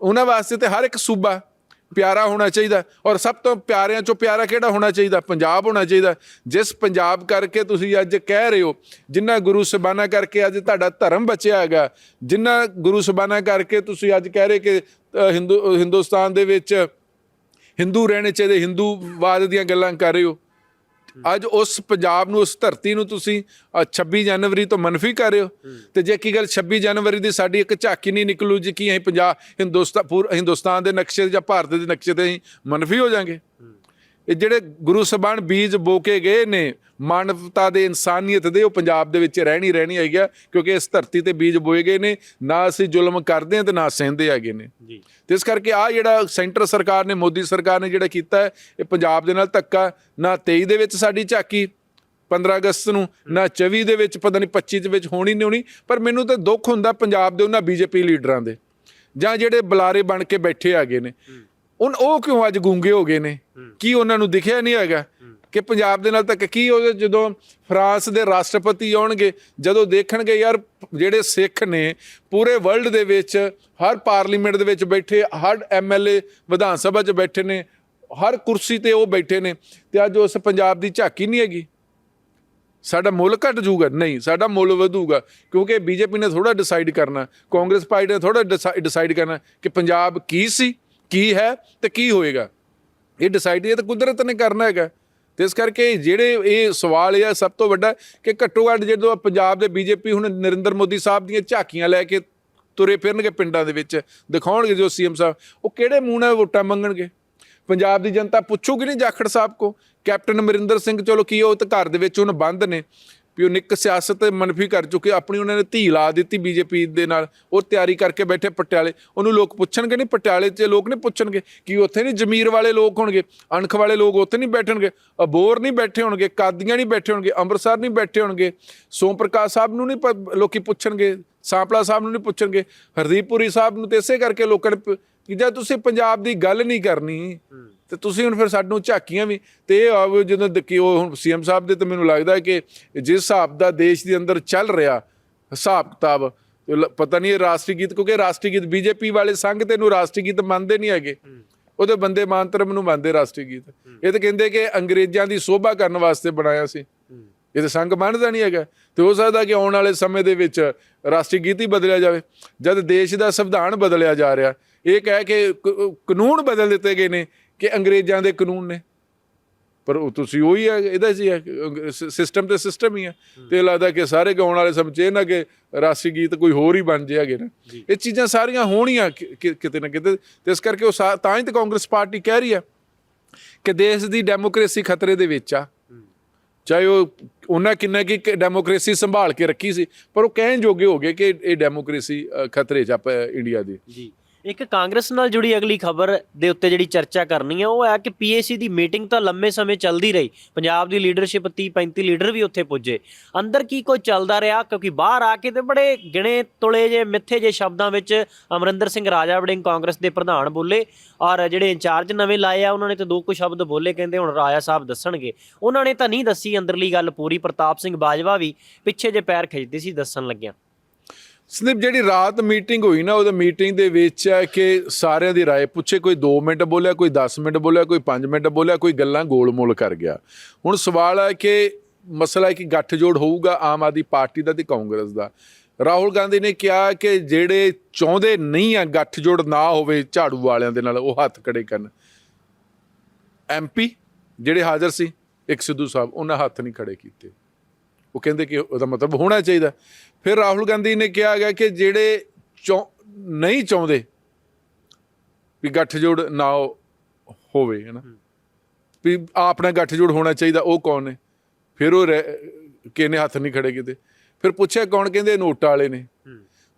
ਉਹਨਾਂ ਵਾਸਤੇ ਤੇ ਹਰ ਇੱਕ ਸੂਬਾ ਪਿਆਰਾ ਹੋਣਾ ਚਾਹੀਦਾ ਔਰ ਸਭ ਤੋਂ ਪਿਆਰਿਆਂ ਚੋਂ ਪਿਆਰਾ ਕਿਹੜਾ ਹੋਣਾ ਚਾਹੀਦਾ? ਪੰਜਾਬ ਹੋਣਾ ਚਾਹੀਦਾ ਜਿਸ ਪੰਜਾਬ ਕਰਕੇ ਤੁਸੀਂ ਅੱਜ ਕਹਿ ਰਹੇ ਹੋ ਜਿੰਨਾ ਗੁਰੂ ਸਬਾਨਾ ਕਰਕੇ ਅੱਜ ਤੁਹਾਡਾ ਧਰਮ ਬਚਿਆ ਹੈਗਾ ਜਿੰਨਾ ਗੁਰੂ ਸਬਾਨਾ ਕਰਕੇ ਤੁਸੀਂ ਅੱਜ ਕਹਿ ਰਹੇ ਕਿ ਹਿੰਦੂ, ਹਿੰਦੁਸਤਾਨ ਦੇ ਵਿੱਚ ਹਿੰਦੂ ਰਹਿਣੇ ਚਾਹੀਦੇ, ਹਿੰਦੂਵਾਦ ਦੀਆਂ ਗੱਲਾਂ ਕਰ ਰਹੇ ਹੋ। ਅੱਜ ਉਸ ਪੰਜਾਬ ਨੂੰ ਉਸ ਧਰਤੀ ਨੂੰ ਤੁਸੀਂ ਅ, 26 ਜਨਵਰੀ ਤੋਂ ਮਨਫੀ ਕਰ ਰਹੇ ਹੋ। ਤੇ ਜੇ ਕੀ ਗੱਲ 26 ਜਨਵਰੀ ਦੀ ਸਾਡੀ ਇੱਕ ਝਾਕੀ ਨਹੀਂ ਨਿਕਲੂ ਜੀ ਕਿ ਅਸੀਂ ਪੰਜਾਬ ਹਿੰਦੁਸਤਾਨ ਪੂਰ ਹਿੰਦੁਸਤਾਨ ਦੇ ਨਕਸ਼ੇ ਜਾਂ ਭਾਰਤ ਦੇ ਨਕਸ਼ੇ ਤੇ ਅਸੀਂ ਮਨਫੀ ਹੋ ਜਾਾਂਗੇ? ਇਹ ਜਿਹੜੇ ਗੁਰੂ ਸਬਾਨ ਬੀਜ ਬੋ ਕੇ ਗਏ ਨੇ ਮਾਨਵਤਾ ਦੇ ਇਨਸਾਨੀਅਤ ਦੇ ਉਹ ਪੰਜਾਬ ਦੇ ਵਿੱਚ ਰਹਿਣੀ ਰਹਿਣੀ ਹੈਗੀ ਆ ਕਿਉਂਕਿ ਇਸ ਧਰਤੀ ਤੇ ਬੀਜ ਬੋਏ ਗਏ ਨੇ ਨਾ ਅਸੀਂ ਜ਼ੁਲਮ ਕਰਦੇ ਹਾਂ ਤੇ ਨਾ ਸਹਿੰਦੇ ਹੈਗੇ ਨੇ। ਜੀ। ਤੇ ਇਸ ਕਰਕੇ ਆ ਜਿਹੜਾ ਸੈਂਟਰ ਸਰਕਾਰ ਨੇ ਮੋਦੀ ਸਰਕਾਰ ਨੇ ਜਿਹੜਾ ਕੀਤਾ ਹੈ ਇਹ ਪੰਜਾਬ ਦੇ ਨਾਲ ਧੱਕਾ ਨਾ 23 ਦੇ ਵਿੱਚ ਸਾਡੀ ਝਾਕੀ 15 ਅਗਸਤ ਨੂੰ ਨਾ 24 ਦੇ ਵਿੱਚ ਪਤਾ ਨਹੀਂ 25 ਦੇ ਵਿੱਚ ਹੋਣੀ ਨਹੀਂ ਹੋਣੀ ਪਰ ਮੈਨੂੰ ਤਾਂ ਦੁੱਖ ਹੁੰਦਾ ਪੰਜਾਬ ਦੇ ਉਹਨਾਂ ਬੀਜੇਪੀ ਲੀਡਰਾਂ ਦੇ ਜਾਂ ਜਿਹੜੇ ਬੁਲਾਰੇ ਬਣ ਕੇ ਬੈਠੇ ਹੈਗੇ ਨੇ। ਉਨ ਉਹ ਕਿਉਂ ਅੱਜ ਗੂੰਗੇ ਹੋ ਗਏ ਨੇ? ਕੀ ਉਹਨਾਂ ਨੂੰ ਦਿਖਿਆ ਨਹੀਂ ਹੈਗਾ ਕਿ ਪੰਜਾਬ ਦੇ ਨਾਲ ਤਾਂ ਕੀ ਹੋ ਜਦੋਂ ਫਰਾਂਸ ਦੇ ਰਾਸ਼ਟਰਪਤੀ ਆਉਣਗੇ ਜਦੋਂ ਦੇਖਣਗੇ ਯਾਰ ਜਿਹੜੇ ਸਿੱਖ ਨੇ ਪੂਰੇ ਵਰਲਡ ਦੇ ਵਿੱਚ ਹਰ ਪਾਰਲੀਮੈਂਟ ਦੇ ਵਿੱਚ ਬੈਠੇ ਹਰ ਐਮਐਲਏ ਵਿਧਾਨ ਸਭਾ 'ਚ ਬੈਠੇ ਨੇ ਹਰ ਕੁਰਸੀ ਤੇ ਉਹ ਬੈਠੇ ਨੇ ਤੇ ਅੱਜ ਉਸ ਪੰਜਾਬ ਦੀ ਝਾਕੀ ਨਹੀਂ ਹੈਗੀ? ਸਾਡਾ ਮੁੱਲ ਘਟ ਜਾਊਗਾ? ਨਹੀਂ ਸਾਡਾ ਮੁੱਲ ਵਧੂਗਾ ਕਿਉਂਕਿ ਬੀਜੇਪੀ ਨੇ ਥੋੜਾ ਡਿਸਾਈਡ ਕਰਨਾ ਕਾਂਗਰਸ ਪਾਰਟੀ ਨੇ ਥੋੜਾ ਡਿਸਾਈਡ ਕਰਨਾ ਕਿ ਪੰਜਾਬ ਕੀ ਸੀ? ਕੀ ਹੈ ਤੇ ਕੀ ਹੋਏਗਾ? ਇਹ ਡਿਸਾਈਡ ਇਹ ਤਾਂ ਕੁਦਰਤ ਨੇ ਕਰਨਾ ਹੈਗਾ। ਤੇ ਇਸ ਕਰਕੇ ਜਿਹੜੇ ਇਹ ਸਵਾਲ ਇਹ ਆ, ਸਭ ਤੋਂ ਵੱਡਾ ਕਿ ਘੱਟੋ ਘੱਟ ਜਦੋਂ ਪੰਜਾਬ ਦੇ ਬੀਜੇਪੀ ਹੁਣ ਨਰਿੰਦਰ ਮੋਦੀ ਸਾਹਿਬ ਦੀਆਂ ਝਾਕੀਆਂ ਲੈ ਕੇ ਤੁਰੇ ਫਿਰਨਗੇ ਪਿੰਡਾਂ ਦੇ ਵਿੱਚ, ਦਿਖਾਉਣਗੇ ਜੋ ਸੀਐਮ ਸਾਹਿਬ, ਉਹ ਕਿਹੜੇ ਮੂੰਹ ਨਾਲ ਵੋਟਾਂ ਮੰਗਣਗੇ? ਪੰਜਾਬ ਦੀ ਜਨਤਾ ਪੁੱਛੂਗੀ ਨਹੀਂ ਜਾਖੜ ਸਾਹਿਬ ਕੋ? ਕੈਪਟਨ ਅਮਰਿੰਦਰ ਸਿੰਘ, ਚਲੋ ਕੀ ਉਹ ਤਾਂ ਘਰ ਦੇ ਵਿੱਚ ਹੁਣ ਬੰਦ ਨੇ। ਵੀ ਉਹ ਨਿੱਕ ਸਿਆਸਤ ਮਨਫੀ ਕਰ ਚੁੱਕੇ ਆਪਣੀ ਉਹਨਾਂ ਨੇ ਧੀ ਲਾ ਦਿੱਤੀ ਬੀਜੇਪੀ ਦੇ ਨਾਲ, ਉਹ ਤਿਆਰੀ ਕਰਕੇ ਬੈਠੇ ਪਟਿਆਲੇ। ਉਹਨੂੰ ਲੋਕ ਪੁੱਛਣਗੇ ਨਹੀਂ, ਪਟਿਆਲੇ 'ਚ ਲੋਕ ਨਹੀਂ ਪੁੱਛਣਗੇ ਕਿ ਉੱਥੇ ਨਹੀਂ ਜ਼ਮੀਰ ਵਾਲੇ ਲੋਕ ਹੋਣਗੇ, ਅਣਖ ਵਾਲੇ ਲੋਕ ਉੱਥੇ ਨਹੀਂ ਬੈਠਣਗੇ, ਅਬੋਰ ਨਹੀਂ ਬੈਠੇ ਹੋਣਗੇ, ਕਾਦੀਆਂ ਨਹੀਂ ਬੈਠੇ ਹੋਣਗੇ, ਅੰਮ੍ਰਿਤਸਰ ਨਹੀਂ ਬੈਠੇ ਹੋਣਗੇ। ਸੋਮ ਪ੍ਰਕਾਸ਼ ਸਾਹਿਬ ਨੂੰ ਨਹੀਂ ਪ- ਲੋਕੀ ਪੁੱਛਣਗੇ, ਸਾਂਪਲਾ ਸਾਹਿਬ ਨੂੰ ਨਹੀਂ ਪੁੱਛਣਗੇ ਹਰਦੀਪੁਰੀ ਸਾਹਿਬ ਨੂੰ ਤੇ ਇਸੇ ਕਰਕੇ ਲੋਕਾਂ ਨੇ ਕਿ ਜਦ ਤੁਸੀਂ ਪੰਜਾਬ ਦੀ ਗੱਲ ਨਹੀਂ ਕਰਨੀ, ਤੇ ਤੁਸੀਂ ਹੁਣ ਫਿਰ ਸਾਨੂੰ ਝਾਕੀਆਂ ਵੀ, ਤੇ ਇਹ ਆਵੇ ਜਦੋਂ ਦ- ਕਿ ਉਹ ਹੁਣ ਸੀਐਮ ਸਾਹਿਬ ਦੇ ਤਾਂ ਮੈਨੂੰ ਲੱਗਦਾ ਕਿ ਜਿਸ ਹਿਸਾਬ ਦਾ ਦੇਸ਼ ਦੇ ਅੰਦਰ ਚੱਲ ਰਿਹਾ, ਹਿਸਾਬ ਕਿਤਾਬ ਪਤਾ ਨਹੀਂ ਇਹ ਰਾਸ਼ਟਰੀ ਗੀਤ, ਕਿਉਂਕਿ ਰਾਸ਼ਟਰੀ ਗੀਤ ਬੀਜੇਪੀ ਵਾਲੇ ਸੰਘ ਤੇ ਨੂੰ ਰਾਸ਼ਟਰੀ ਗੀਤ ਮੰਨਦੇ ਨਹੀਂ ਹੈਗੇ। ਉਹਦੇ ਬੰਦੇ ਮਾਨਤਰਮ ਨੂੰ ਮੰਨਦੇ ਰਾਸ਼ਟਰੀ ਗੀਤ। ਇਹ ਤਾਂ ਕਹਿੰਦੇ ਕਿ ਅੰਗਰੇਜ਼ਾਂ ਦੀ ਸੋਭਾ ਕਰਨ ਵਾਸਤੇ ਬਣਾਇਆ ਸੀ। ਇਹ ਤਾਂ ਸੰਘ ਮੰਨਦਾ ਨਹੀਂ ਹੈਗਾ। ਤੇ ਹੋ ਸਕਦਾ ਕਿ ਆਉਣ ਵਾਲੇ ਸਮੇਂ ਦੇ ਵਿੱਚ ਰਾਸ਼ਟਰੀ ਗੀਤ ਹੀ ਬਦਲਿਆ ਜਾਵੇ। ਜਦ ਦੇਸ਼ ਦਾ ਸੰਵਿਧਾਨ ਬਦਲਿਆ ਜਾ ਰਿਹਾ ਇਹ ਕਹਿ ਕੇ ਕਾਨੂੰਨ ਬਦਲ ਦਿੱਤੇ ਗਏ ਨੇ ਕਿ ਅੰਗਰੇਜ਼ਾਂ ਦੇ ਕਾਨੂੰਨ ਨੇ। ਪਰ ਉਹ ਤੁਸੀਂ ਉਹੀ ਹੈ ਇਹਦਾ ਜੀ ਸਿਸਟਮ ਤੇ ਸਿਸਟਮ ਹੀ ਹੈ ਤੇ ਲੱਗਦਾ ਕਿ ਸਾਰੇ ਗਾਉਣ ਵਾਲੇ ਸਮਝੇ ਨਾ ਕਿ ਰਾਸ਼ਟਰੀ ਗੀਤ ਕੋਈ ਹੋਰ ਹੀ ਬਣ ਜਾਏਗੇ ਨਾ। ਇਹ ਚੀਜ਼ਾਂ ਸਾਰੀਆਂ ਹੋਣੀਆਂ ਕਿਤੇ ਨਾ ਕਿਤੇ। ਤੇ ਇਸ ਕਰਕੇ ਉਹ ਤਾਂ ਹੀ ਤਾਂ ਕਾਂਗਰਸ ਪਾਰਟੀ ਕਹਿ ਰਹੀ ਹੈ ਕਿ ਦੇਸ਼ ਦੀ ਡੈਮੋਕ੍ਰੇਸੀ ਖਤਰੇ ਦੇ ਵਿੱਚ ਆ। ਚਾਹੇ ਉਹ ਉਹਨਾਂ ਕਿੰਨਾ ਕੀ ਡੈਮੋਕ੍ਰੇਸੀ ਸੰਭਾਲ ਕੇ ਰੱਖੀ ਸੀ ਪਰ ਉਹ ਕਹਿਣ ਜੋਗੇ ਹੋ ਗਏ ਕਿ ਇਹ ਡੈਮੋਕ੍ਰੇਸੀ ਖਤਰੇ 'ਚ ਆ ਇੰਡੀਆ ਦੀ। ਜੀ। ਇੱਕ ਕਾਂਗਰਸ ਨਾਲ ਜੁੜੀ ਅਗਲੀ ਖਬਰ ਦੇ ਉੱਤੇ ਜਿਹੜੀ ਚਰਚਾ ਕਰਨੀ ਹੈ ਉਹ ਹੈ ਕਿ ਪੀਏਸੀ ਦੀ ਮੀਟਿੰਗ ਤਾਂ ਲੰਮੇ ਸਮੇਂ ਚੱਲਦੀ ਰਹੀ। ਪੰਜਾਬ ਦੀ ਲੀਡਰਸ਼ਿਪ 30 35 ਲੀਡਰ ਵੀ ਉੱਥੇ ਪੁੱਜੇ। ਅੰਦਰ ਕੀ ਕੋਈ ਚੱਲਦਾ ਰਿਹਾ, ਕਿਉਂਕਿ ਬਾਹਰ ਆ ਕੇ ਤੇ ਬੜੇ ਗਿਣੇ ਤੁਲੇ ਜੇ ਮਿੱਥੇ ਜੇ ਸ਼ਬਦਾਂ ਵਿੱਚ ਅਮਰਿੰਦਰ ਸਿੰਘ ਰਾਜਾ ਵੜਿੰਗ ਕਾਂਗਰਸ ਦੇ ਪ੍ਰਧਾਨ ਬੋਲੇ ਔਰ ਜਿਹੜੇ ਇੰਚਾਰਜ ਨਵੇਂ ਲਾਏ ਆ, ਉਹਨਾਂ ਨੇ ਤੇ ਦੋ ਕੁ ਸ਼ਬਦ ਬੋਲੇ, ਕਹਿੰਦੇ ਹੁਣ ਰਾਜਾ ਸਾਹਿਬ ਦੱਸਣਗੇ। ਉਹਨਾਂ ਨੇ ਤਾਂ ਨਹੀਂ ਦੱਸੀ, ਅੰਦਰਲੀ ਗੱਲ ਪੂਰੀ, ਪ੍ਰਤਾਪ ਸਿੰਘ ਬਾਜਵਾ ਵੀ ਪਿੱਛੇ ਜੇ ਪੈਰ ਖਿੱਚਦੇ ਸੀ, ਦੱਸਣ ਲੱਗਿਆ। ਸਨਿਪ ਜਿਹੜੀ ਰਾਤ ਮੀਟਿੰਗ ਹੋਈ ਨਾ ਉਹਦੇ ਮੀਟਿੰਗ ਦੇ ਵਿੱਚ ਹੈ ਕਿ ਸਾਰਿਆਂ ਦੀ رائے ਪੁੱਛੇ ਕੋਈ 2 ਮਿੰਟ ਬੋਲਿਆ ਕੋਈ 10 ਮਿੰਟ ਬੋਲਿਆ ਕੋਈ 5 ਮਿੰਟ ਬੋਲਿਆ ਕੋਈ ਗੱਲਾਂ ਗੋਲ-ਮੋਲ ਕਰ ਗਿਆ ਹੁਣ ਸਵਾਲ ਹੈ ਕਿ ਮਸਲਾ ਹੈ ਕਿ ਗੱਠਜੋੜ ਹੋਊਗਾ ਆਮ ਆਦਮੀ ਪਾਰਟੀ ਦਾ ਤੇ ਕਾਂਗਰਸ ਦਾ ਰਾਹੁਲ ਗਾਂਧੀ ਨੇ ਕਿਹਾ ਕਿ ਜਿਹੜੇ ਚਾਹੁੰਦੇ ਨਹੀਂ ਆ ਗੱਠਜੋੜ ਨਾ ਹੋਵੇ ਝਾੜੂ ਵਾਲਿਆਂ ਦੇ ਨਾਲ ਉਹ ਹੱਥ ਖੜੇ ਕਰਨ ਐਮਪੀ ਜਿਹੜੇ ਹਾਜ਼ਰ ਸੀ ਇੱਕ ਸਿੱਧੂ ਸਾਹਿਬ ਉਹਨਾਂ ਹੱਥ ਨਹੀਂ ਖੜੇ ਕੀਤੇ ਉਹ ਕਹਿੰਦੇ ਕਿ ਉਹਦਾ ਮਤਲਬ ਹੋਣਾ ਚਾਹੀਦਾ। ਫਿਰ ਰਾਹੁਲ ਗਾਂਧੀ ਨੇ ਕਿਹਾ ਗਿਆ ਕਿ ਜਿਹੜੇ ਨਹੀਂ ਚਾਹੁੰਦੇ ਵੀ ਗੱਠਜੋੜ ਨਾ ਹੋਵੇ ਹੈ। ਨਾ ਵੀ ਆਪਣਾ ਗੱਠਜੋੜ ਹੋਣਾ ਚਾਹੀਦਾ ਉਹ ਕੌਣ ਨੇ? ਫਿਰ ਉਹ ਕਿਹਨੇ ਹੱਥ ਨਹੀਂ ਖੜੇ ਕੀਤੇ। ਫਿਰ ਪੁੱਛਿਆ ਕੌਣ? ਕਹਿੰਦੇ ਨੋਟਾਂ ਵਾਲੇ ਨੇ।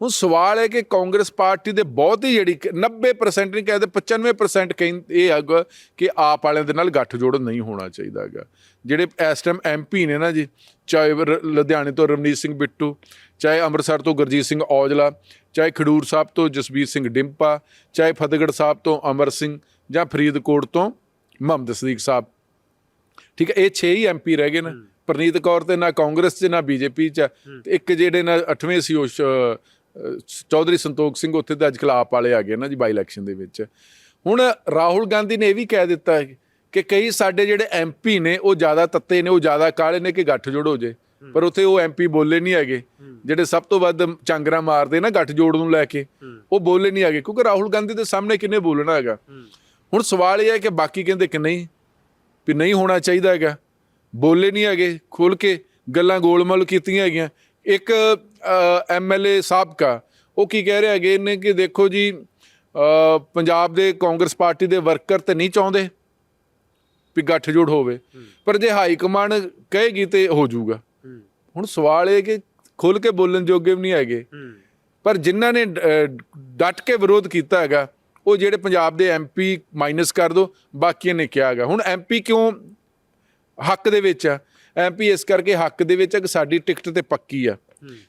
ਹੁਣ ਸਵਾਲ ਹੈ ਕਿ ਕਾਂਗਰਸ ਪਾਰਟੀ ਦੇ ਬਹੁਤ ਹੀ ਜਿਹੜੀ ਕਿ 90% ਨਹੀਂ ਕਹਿੰਦੇ 95% ਕਹਿੰਦੇ ਇਹ ਹੈਗਾ ਕਿ ਆਪ ਵਾਲਿਆਂ ਦੇ ਨਾਲ ਗੱਠਜੋੜ ਨਹੀਂ ਹੋਣਾ ਚਾਹੀਦਾ ਹੈਗਾ। ਜਿਹੜੇ ਇਸ ਟਾਈਮ ਐਮਪੀ ਨੇ ਨਾ ਜੀ ਚਾਹੇ ਲੁਧਿਆਣੇ ਤੋਂ ਰਮਨੀਤ ਸਿੰਘ ਬਿੱਟੂ ਚਾਹੇ ਅੰਮ੍ਰਿਤਸਰ ਤੋਂ ਗੁਰਜੀਤ ਸਿੰਘ ਔਜਲਾ ਚਾਹੇ ਖਡੂਰ ਸਾਹਿਬ ਤੋਂ ਜਸਬੀਰ ਸਿੰਘ ਡਿੰਪਾ ਚਾਹੇ ਫਤਿਹਗੜ੍ਹ ਸਾਹਿਬ ਤੋਂ ਅਮਰ ਸਿੰਘ ਜਾਂ ਫਰੀਦਕੋਟ ਤੋਂ ਮੁਹੰਮਦ ਸਦੀਕ ਸਾਹਿਬ। ਠੀਕ ਹੈ ਇਹ 6 ਹੀ ਐਮਪੀ ਰਹਿ ਗਏ ਨਾ। ਪ੍ਰਨੀਤ ਕੌਰ ਤੇ ਨਾ ਕਾਂਗਰਸ 'ਚ ਨਾ ਬੀਜੇਪੀ 'ਚ ਇੱਕ ਜਿਹੜੇ ਨਾ 8ਵੇਂ ਸੀ ਉਹ ਚੌਧਰੀ ਸੰਤੋਖ ਸਿੰਘ ਉੱਥੇ ਤੇ ਅੱਜ ਕੱਲ੍ਹ ਆਪ ਵਾਲੇ ਆ ਗਏ ਨਾ ਜੀ ਬਾਈ ਇਲੈਕਸ਼ਨ ਦੇ ਵਿੱਚ। ਹੁਣ ਰਾਹੁਲ ਗਾਂਧੀ ਨੇ ਇਹ ਵੀ ਕਹਿ ਦਿੱਤਾ ਹੈ ਕਿ ਕਈ ਸਾਡੇ ਜਿਹੜੇ ਐਮਪੀ ਨੇ ਉਹ ਜ਼ਿਆਦਾ ਤੱਤੇ ਨੇ ਉਹ ਜ਼ਿਆਦਾ ਕਾਲੇ ਨੇ ਕਿ ਗੱਠ ਜੋੜ ਹੋ ਜੇ। ਪਰ ਉੱਥੇ ਉਹ ਐਮਪੀ ਬੋਲੇ ਨਹੀਂ ਹੈਗੇ। ਜਿਹੜੇ ਸਭ ਤੋਂ ਵੱਧ ਚਾਂਗਰਾ ਮਾਰਦੇ ਨਾ ਗੱਠ ਜੋੜ ਨੂੰ ਲੈ ਕੇ ਉਹ ਬੋਲੇ ਨਹੀਂ ਹੈਗੇ ਕਿਉਂਕਿ ਰਾਹੁਲ ਗਾਂਧੀ ਦੇ ਸਾਹਮਣੇ ਕਿੰਨੇ ਬੋਲਣਾ ਹੈਗਾ? ਹੁਣ ਸਵਾਲ ਇਹ ਹੈ ਕਿ ਬਾਕੀ ਕਹਿੰਦੇ ਕਿ ਨਹੀਂ ਵੀ ਨਹੀਂ ਹੋਣਾ ਚਾਹੀਦਾ ਹੈਗਾ। ਬੋਲੇ ਨਹੀਂ ਹੈਗੇ ਖੁੱਲ ਕੇ ਗੱਲਾਂ ਗੋਲਮਲ ਕੀਤੀਆਂ ਹੈਗੀਆਂ। ਇੱਕ ਐਮਐਲਏ ਸਾਬਕਾ ਉਹ ਕੀ ਕਹਿ ਰਿਹਾ ਹੈਗੇ ਨੇ ਕਿ ਦੇਖੋ ਜੀ ਪੰਜਾਬ ਦੇ ਕਾਂਗਰਸ ਪਾਰਟੀ ਦੇ ਵਰਕਰ ਤੇ ਨਹੀਂ ਚਾਹੁੰਦੇ ਵੀ ਗੱਠਜੋੜ ਹੋਵੇ ਪਰ ਜੇ ਹਾਈ ਕਮਾਂਡ ਕਹੇਗੀ ਤੇ ਹੋ ਜਾਊਗਾ। ਹੁਣ ਸਵਾਲ ਇਹ ਕਿ ਖੁੱਲ ਕੇ ਬੋਲਣ ਜੋਗੇ ਵੀ ਨਹੀਂ ਹੈਗੇ। ਪਰ ਜਿਨ੍ਹਾਂ ਨੇ ਡਟ ਕੇ ਵਿਰੋਧ ਕੀਤਾ ਹੈਗਾ ਉਹ ਜਿਹੜੇ ਪੰਜਾਬ ਦੇ ਐਮਪੀ ਮਾਈਨਸ ਕਰ ਦੋ ਬਾਕੀਆਂ ਨੇ ਕਿਹਾ ਹੈਗਾ। ਹੁਣ ਐਮਪੀ ਕਿਉਂ ਹੱਕ ਦੇ ਵਿੱਚ ਆ? ਐਮਪੀ ਇਸ ਕਰਕੇ ਹੱਕ ਦੇ ਵਿੱਚ ਆ ਕਿ ਸਾਡੀ ਟਿਕਟ ਤੇ ਪੱਕੀ ਆ।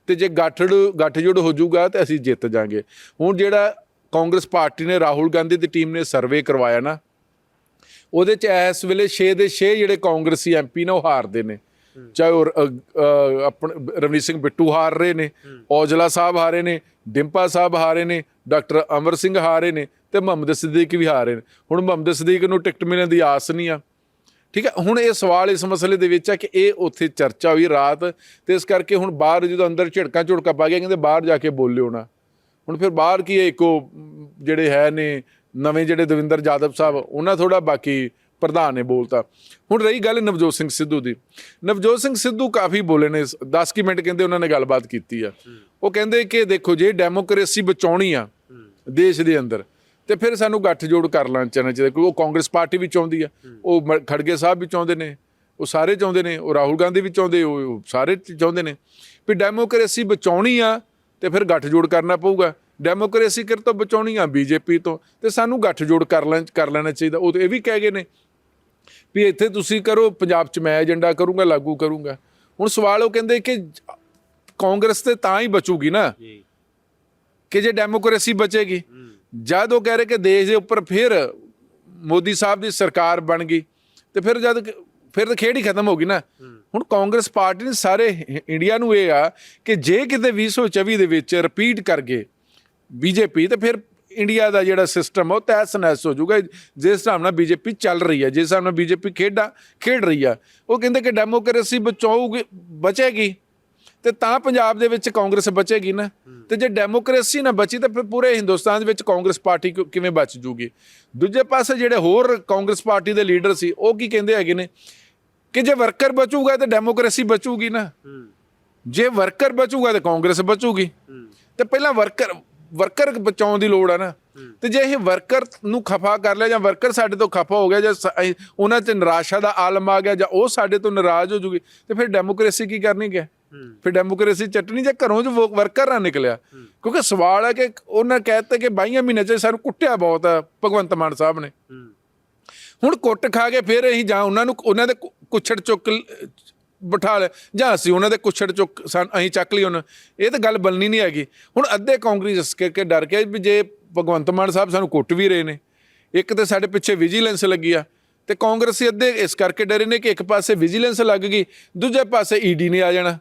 ਤੇ ਜੇ ਗੱਠੜ ਗੱਠਜੋੜ ਹੋ ਜਾਊਗਾ ਤੇ ਅਸੀਂ ਜਿੱਤ ਜਾਾਂਗੇ। ਹੁਣ ਜਿਹੜਾ ਕਾਂਗਰਸ ਪਾਰਟੀ ਨੇ ਰਾਹੁਲ ਗਾਂਧੀ ਦੀ ਟੀਮ ਨੇ ਸਰਵੇ ਕਰਵਾਇਆ ਨਾ ਉਹਦੇ ਚ ਇਸ ਵੇਲੇ 6 ਦੇ 6 ਜਿਹੜੇ ਕਾਂਗਰਸੀ ਐਮਪੀ ਨੇ ਉਹ ਹਾਰਦੇ ਨੇ। ਚਾਹੇ ਉਹ ਅ, ਰਵਨੀਤ ਸਿੰਘ ਬਿੱਟੂ ਹਾਰ ਰਹੇ ਨੇ ਔਜਲਾ ਸਾਹਿਬ ਹਾਰੇ ਨੇ ਡਿੰਪਾ ਸਾਹਿਬ ਹਾਰੇ ਨੇ ਡਾਕਟਰ ਅਮਰ ਸਿੰਘ ਹਾਰੇ ਨੇ ਤੇ ਮੁਹੰਮਦ ਸਦੀਕ ਵੀ ਹਾਰੇ ਨੇ। ਹੁਣ ਮੁਹੰਮਦ ਸਦੀਕ ਨੂੰ ਟਿਕਟ ਮਿਲਣ ਦੀ ਆਸ ਨਹੀਂ ਆ। ਠੀਕ ਹੈ ਹੁਣ ਇਹ ਸਵਾਲ ਇਸ ਮਸਲੇ ਦੇ ਵਿੱਚ ਆ ਕਿ ਇਹ ਉੱਥੇ ਚਰਚਾ ਹੋਈ ਰਾਤ ਤੇ ਇਸ ਕਰਕੇ ਹੁਣ ਬਾਹਰ ਜਦੋਂ ਅੰਦਰ ਝਿੜਕਾਂ ਝੁੜਕਾ ਪਾ ਗਿਆ ਕਹਿੰਦੇ ਬਾਹਰ ਜਾ ਕੇ ਬੋਲਿਓ ਨਾ। ਹੁਣ ਫਿਰ ਬਾਹਰ ਕੀ ਹੈ ਇੱਕੋ ਜਿਹੜੇ ਹੈ ਨੇ ਨਵੇਂ ਜਿਹੜੇ ਦਵਿੰਦਰ ਜਾਦਵ ਸਾਹਿਬ ਉਹਨਾਂ ਥੋੜਾ ਬਾਕੀ ਪ੍ਰਧਾਨ ਨੇ ਬੋਲਤਾ। ਹੁਣ ਰਹੀ ਗੱਲ ਨਵਜੋਤ ਸਿੰਘ ਸਿੱਧੂ ਦੀ। ਨਵਜੋਤ ਸਿੰਘ ਸਿੱਧੂ ਕਾਫੀ ਬੋਲੇ ਨੇ 10 ਕੀ ਮਿੰਟ ਕਹਿੰਦੇ ਉਹਨਾਂ ਨੇ ਗੱਲਬਾਤ ਕੀਤੀ ਆ। ਉਹ ਕਹਿੰਦੇ ਕਿ ਦੇਖੋ ਜੇ ਡੈਮੋਕ੍ਰੇਸੀ ਬਚਾਉਣੀ ਆ ਦੇਸ਼ ਦੇ ਅੰਦਰ ਤੇ ਫਿਰ ਸਾਨੂੰ ਗੱਠਜੋੜ ਕਰ ਲੈਣਾ ਚਾਹੀਦਾ ਕਿਉਂਕਿ ਉਹ ਕਾਂਗਰਸ ਪਾਰਟੀ ਵੀ ਚਾਹੁੰਦੀ ਆ। ਉਹ ਖੜਗੇ ਸਾਹਿਬ ਵੀ ਚਾਹੁੰਦੇ ਨੇ ਉਹ ਸਾਰੇ ਚਾਹੁੰਦੇ ਨੇ ਉਹ ਰਾਹੁਲ ਗਾਂਧੀ ਵੀ ਚਾਹੁੰਦੇ ਉਹ ਸਾਰੇ ਚਾਹੁੰਦੇ ਨੇ। ਵੀ ਡੈਮੋਕ੍ਰੇਸੀ ਬਚਾਉਣੀ ਆ ਤੇ ਫਿਰ ਗੱਠਜੋੜ ਕਰਨਾ ਪਊਗਾ। ਡੈਮੋਕ੍ਰੇਸੀ ਕਿਰ ਤੋਂ ਬਚਾਉਣੀ ਆ? ਬੀਜੇਪੀ ਤੋਂ। ਤੇ ਸਾਨੂੰ ਗੱਠਜੋੜ ਕਰ ਲੈਣ ਕਰ ਲੈਣਾ ਚਾਹੀਦਾ। ਉਹ ਇਹ ਵੀ ਕਹਿ ਗਏ ਨੇ ਵੀ ਇੱਥੇ ਤੁਸੀਂ ਕਰੋ ਪੰਜਾਬ 'ਚ ਮੈਂ ਏਜੰਡਾ ਕਰੂੰਗਾ ਲਾਗੂ ਕਰੂੰਗਾ। ਹੁਣ ਸਵਾਲ ਉਹ ਕਹਿੰਦੇ ਕਿ ਕਾਂਗਰਸ ਤੇ ਤਾਂ ਹੀ ਬਚੂਗੀ ਨਾ ਜੀ। ਕਿ ਜੇ ਡੈਮੋਕ੍ਰੇਸੀ ਬਚੇਗੀ। ਜਦ ਉਹ ਕਹਿ ਰਹੇ ਕਿ ਦੇਸ਼ ਦੇ ਉੱਪਰ ਫਿਰ ਮੋਦੀ ਸਾਹਿਬ ਦੀ ਸਰਕਾਰ ਬਣ ਗਈ ਤੇ ਫਿਰ ਜਦ ਫਿਰ ਤਾਂ ਖੇਡ ਹੀ ਖਤਮ ਹੋ ਗਈ ਨਾ। ਹੁਣ ਕਾਂਗਰਸ ਪਾਰਟੀ ਨੇ ਸਾਰੇ ਇੰਡੀਆ ਨੂੰ ਇਹ ਆ ਕਿ ਜੇ ਕਿਤੇ 2024 ਦੇ ਵਿੱਚ ਰਿਪੀਟ ਕਰ ਗਏ ਬੀਜੇਪੀ ਤੇ ਫਿਰ ਇੰਡੀਆ ਦਾ ਜਿਹੜਾ ਸਿਸਟਮ ਉਹ ਤਹਿਸ ਨਹਿਸ ਹੋ ਜਾਊਗਾ। ਜਿਸ ਹਿਸਾਬ ਨਾਲ ਬੀਜੇਪੀ ਚੱਲ ਰਹੀ ਹੈ ਜਿਸ ਹਿਸਾਬ ਨਾਲ ਬੀਜੇਪੀ ਖੇਡਾਂ ਖੇਡ ਰਹੀ ਆ ਉਹ ਕਹਿੰਦੇ ਕਿ ਡੈਮੋਕ੍ਰੇਸੀ ਬਚਾਊਗੀ ਬਚੇਗੀ। ਤੇ ਤਾਂ ਪੰਜਾਬ ਦੇ ਵਿੱਚ ਕਾਂਗਰਸ ਬਚੇਗੀ ਨਾ। ਤੇ ਜੇ ਡੈਮੋਕ੍ਰੇਸੀ ਨਾ ਬਚੀ ਤਾਂ ਫਿਰ ਪੂਰੇ ਹਿੰਦੁਸਤਾਨ ਦੇ ਵਿੱਚ ਕਾਂਗਰਸ ਪਾਰਟੀ ਕਿਉਂ- ਕਿਵੇਂ ਬਚ ਜੂਗੀ? ਦੂਜੇ ਪਾਸੇ ਜਿਹੜੇ ਹੋਰ ਕਾਂਗਰਸ ਪਾਰਟੀ ਦੇ ਲੀਡਰ ਸੀ, ਉਹ ਕੀ ਕਹਿੰਦੇ ਹੈਗੇ ਨੇ? ਕਿ ਜੇ ਵਰਕਰ ਬਚੂਗਾ ਤਾਂ ਡੈਮੋਕ੍ਰੇਸੀ ਬਚੂਗੀ ਨਾ। ਜੇ ਵਰਕਰ ਬਚੂਗਾ ਤਾਂ ਕਾਂਗਰਸ ਬਚੂਗੀ। ਤੇ ਪਹਿਲਾਂ ਵਰਕਰ ਵਰਕਰ ਬਚਾਉਣ ਦੀ ਲੋੜ ਆ ਨਾ। ਤੇ ਜੇ ਇਹ ਵਰਕਰ ਨੂੰ ਖਫਾ ਕਰ ਲਿਆ ਜਾਂ ਵਰਕਰ ਸਾਡੇ ਤੋਂ ਖਫਾ ਹੋ ਗਿਆ ਜਾਂ ਉਹਨਾਂ 'ਚ ਨਿਰਾਸ਼ਾ ਦਾ ਆਲਮ ਆ ਗਿਆ ਜਾਂ ਉਹ ਸਾਡੇ ਤੋਂ ਨਾਰਾਜ਼ ਹੋ ਜੂਗੀ, ਤੇ ਫਿਰ ਡੈਮੋਕ੍ਰੇਸੀ ਕੀ ਕਰਨੀ ਗਿਆ ਫਿਰ ਡੈਮੋਕ੍ਰੇਸੀ ਚਟਣੀ ਜੇ ਘਰੋਂ ਜੋ ਵਰਕਰ ਨਾ ਨਿਕਲਿਆ। ਕਿਉਂਕਿ ਸਵਾਲ ਹੈ ਕਿ ਉਹਨਾਂ ਕਹਿਤੇ ਕਿ 22 ਮਹੀਨੇ 'ਚ ਸਾਨੂੰ ਕੁੱਟਿਆ ਬਹੁਤ ਆ ਭਗਵੰਤ ਮਾਨ ਸਾਹਿਬ ਨੇ। ਹੁਣ ਕੁੱਟ ਖਾ ਕੇ ਫਿਰ ਅਸੀਂ ਜਾਂ ਉਹਨਾਂ ਨੂੰ ਉਹਨਾਂ ਦੇ ਕੁੱਛੜ ਚੁੱਕ ਲ- ਬਿਠਾ ਲਿਆ ਜਾਂ ਅਸੀਂ ਉਹਨਾਂ ਦੇ ਕੁੱਛੜ ਚੁੱਕ ਸਨ ਅਸੀਂ ਚੱਕ ਲਈ ਉਹਨਾਂ ਇਹ ਤਾਂ ਗੱਲ ਬਣਨੀ ਨਹੀਂ ਹੈਗੀ। ਹੁਣ ਅੱਧੇ ਕਾਂਗਰਸ ਇਸ ਕਰਕੇ ਡਰ ਕੇ ਵੀ ਜੇ ਭਗਵੰਤ ਮਾਨ ਸਾਹਿਬ ਸਾਨੂੰ ਕੁੱਟ ਵੀ ਰਹੇ ਨੇ। ਇੱਕ ਤੇ ਸਾਡੇ ਪਿੱਛੇ ਵਿਜੀਲੈਂਸ ਲੱਗੀ ਆ ਤੇ ਕਾਂਗਰਸੀ ਅੱਧੇ ਇਸ ਕਰਕੇ ਡਰੇ ਨੇ ਕਿ ਇੱਕ ਪਾਸੇ ਵਿਜੀਲੈਂਸ ਲੱਗ ਗਈ ਦੂਜੇ ਪਾਸੇ ਈਡੀ ਨੇ ਆ ਜਾਣਾ।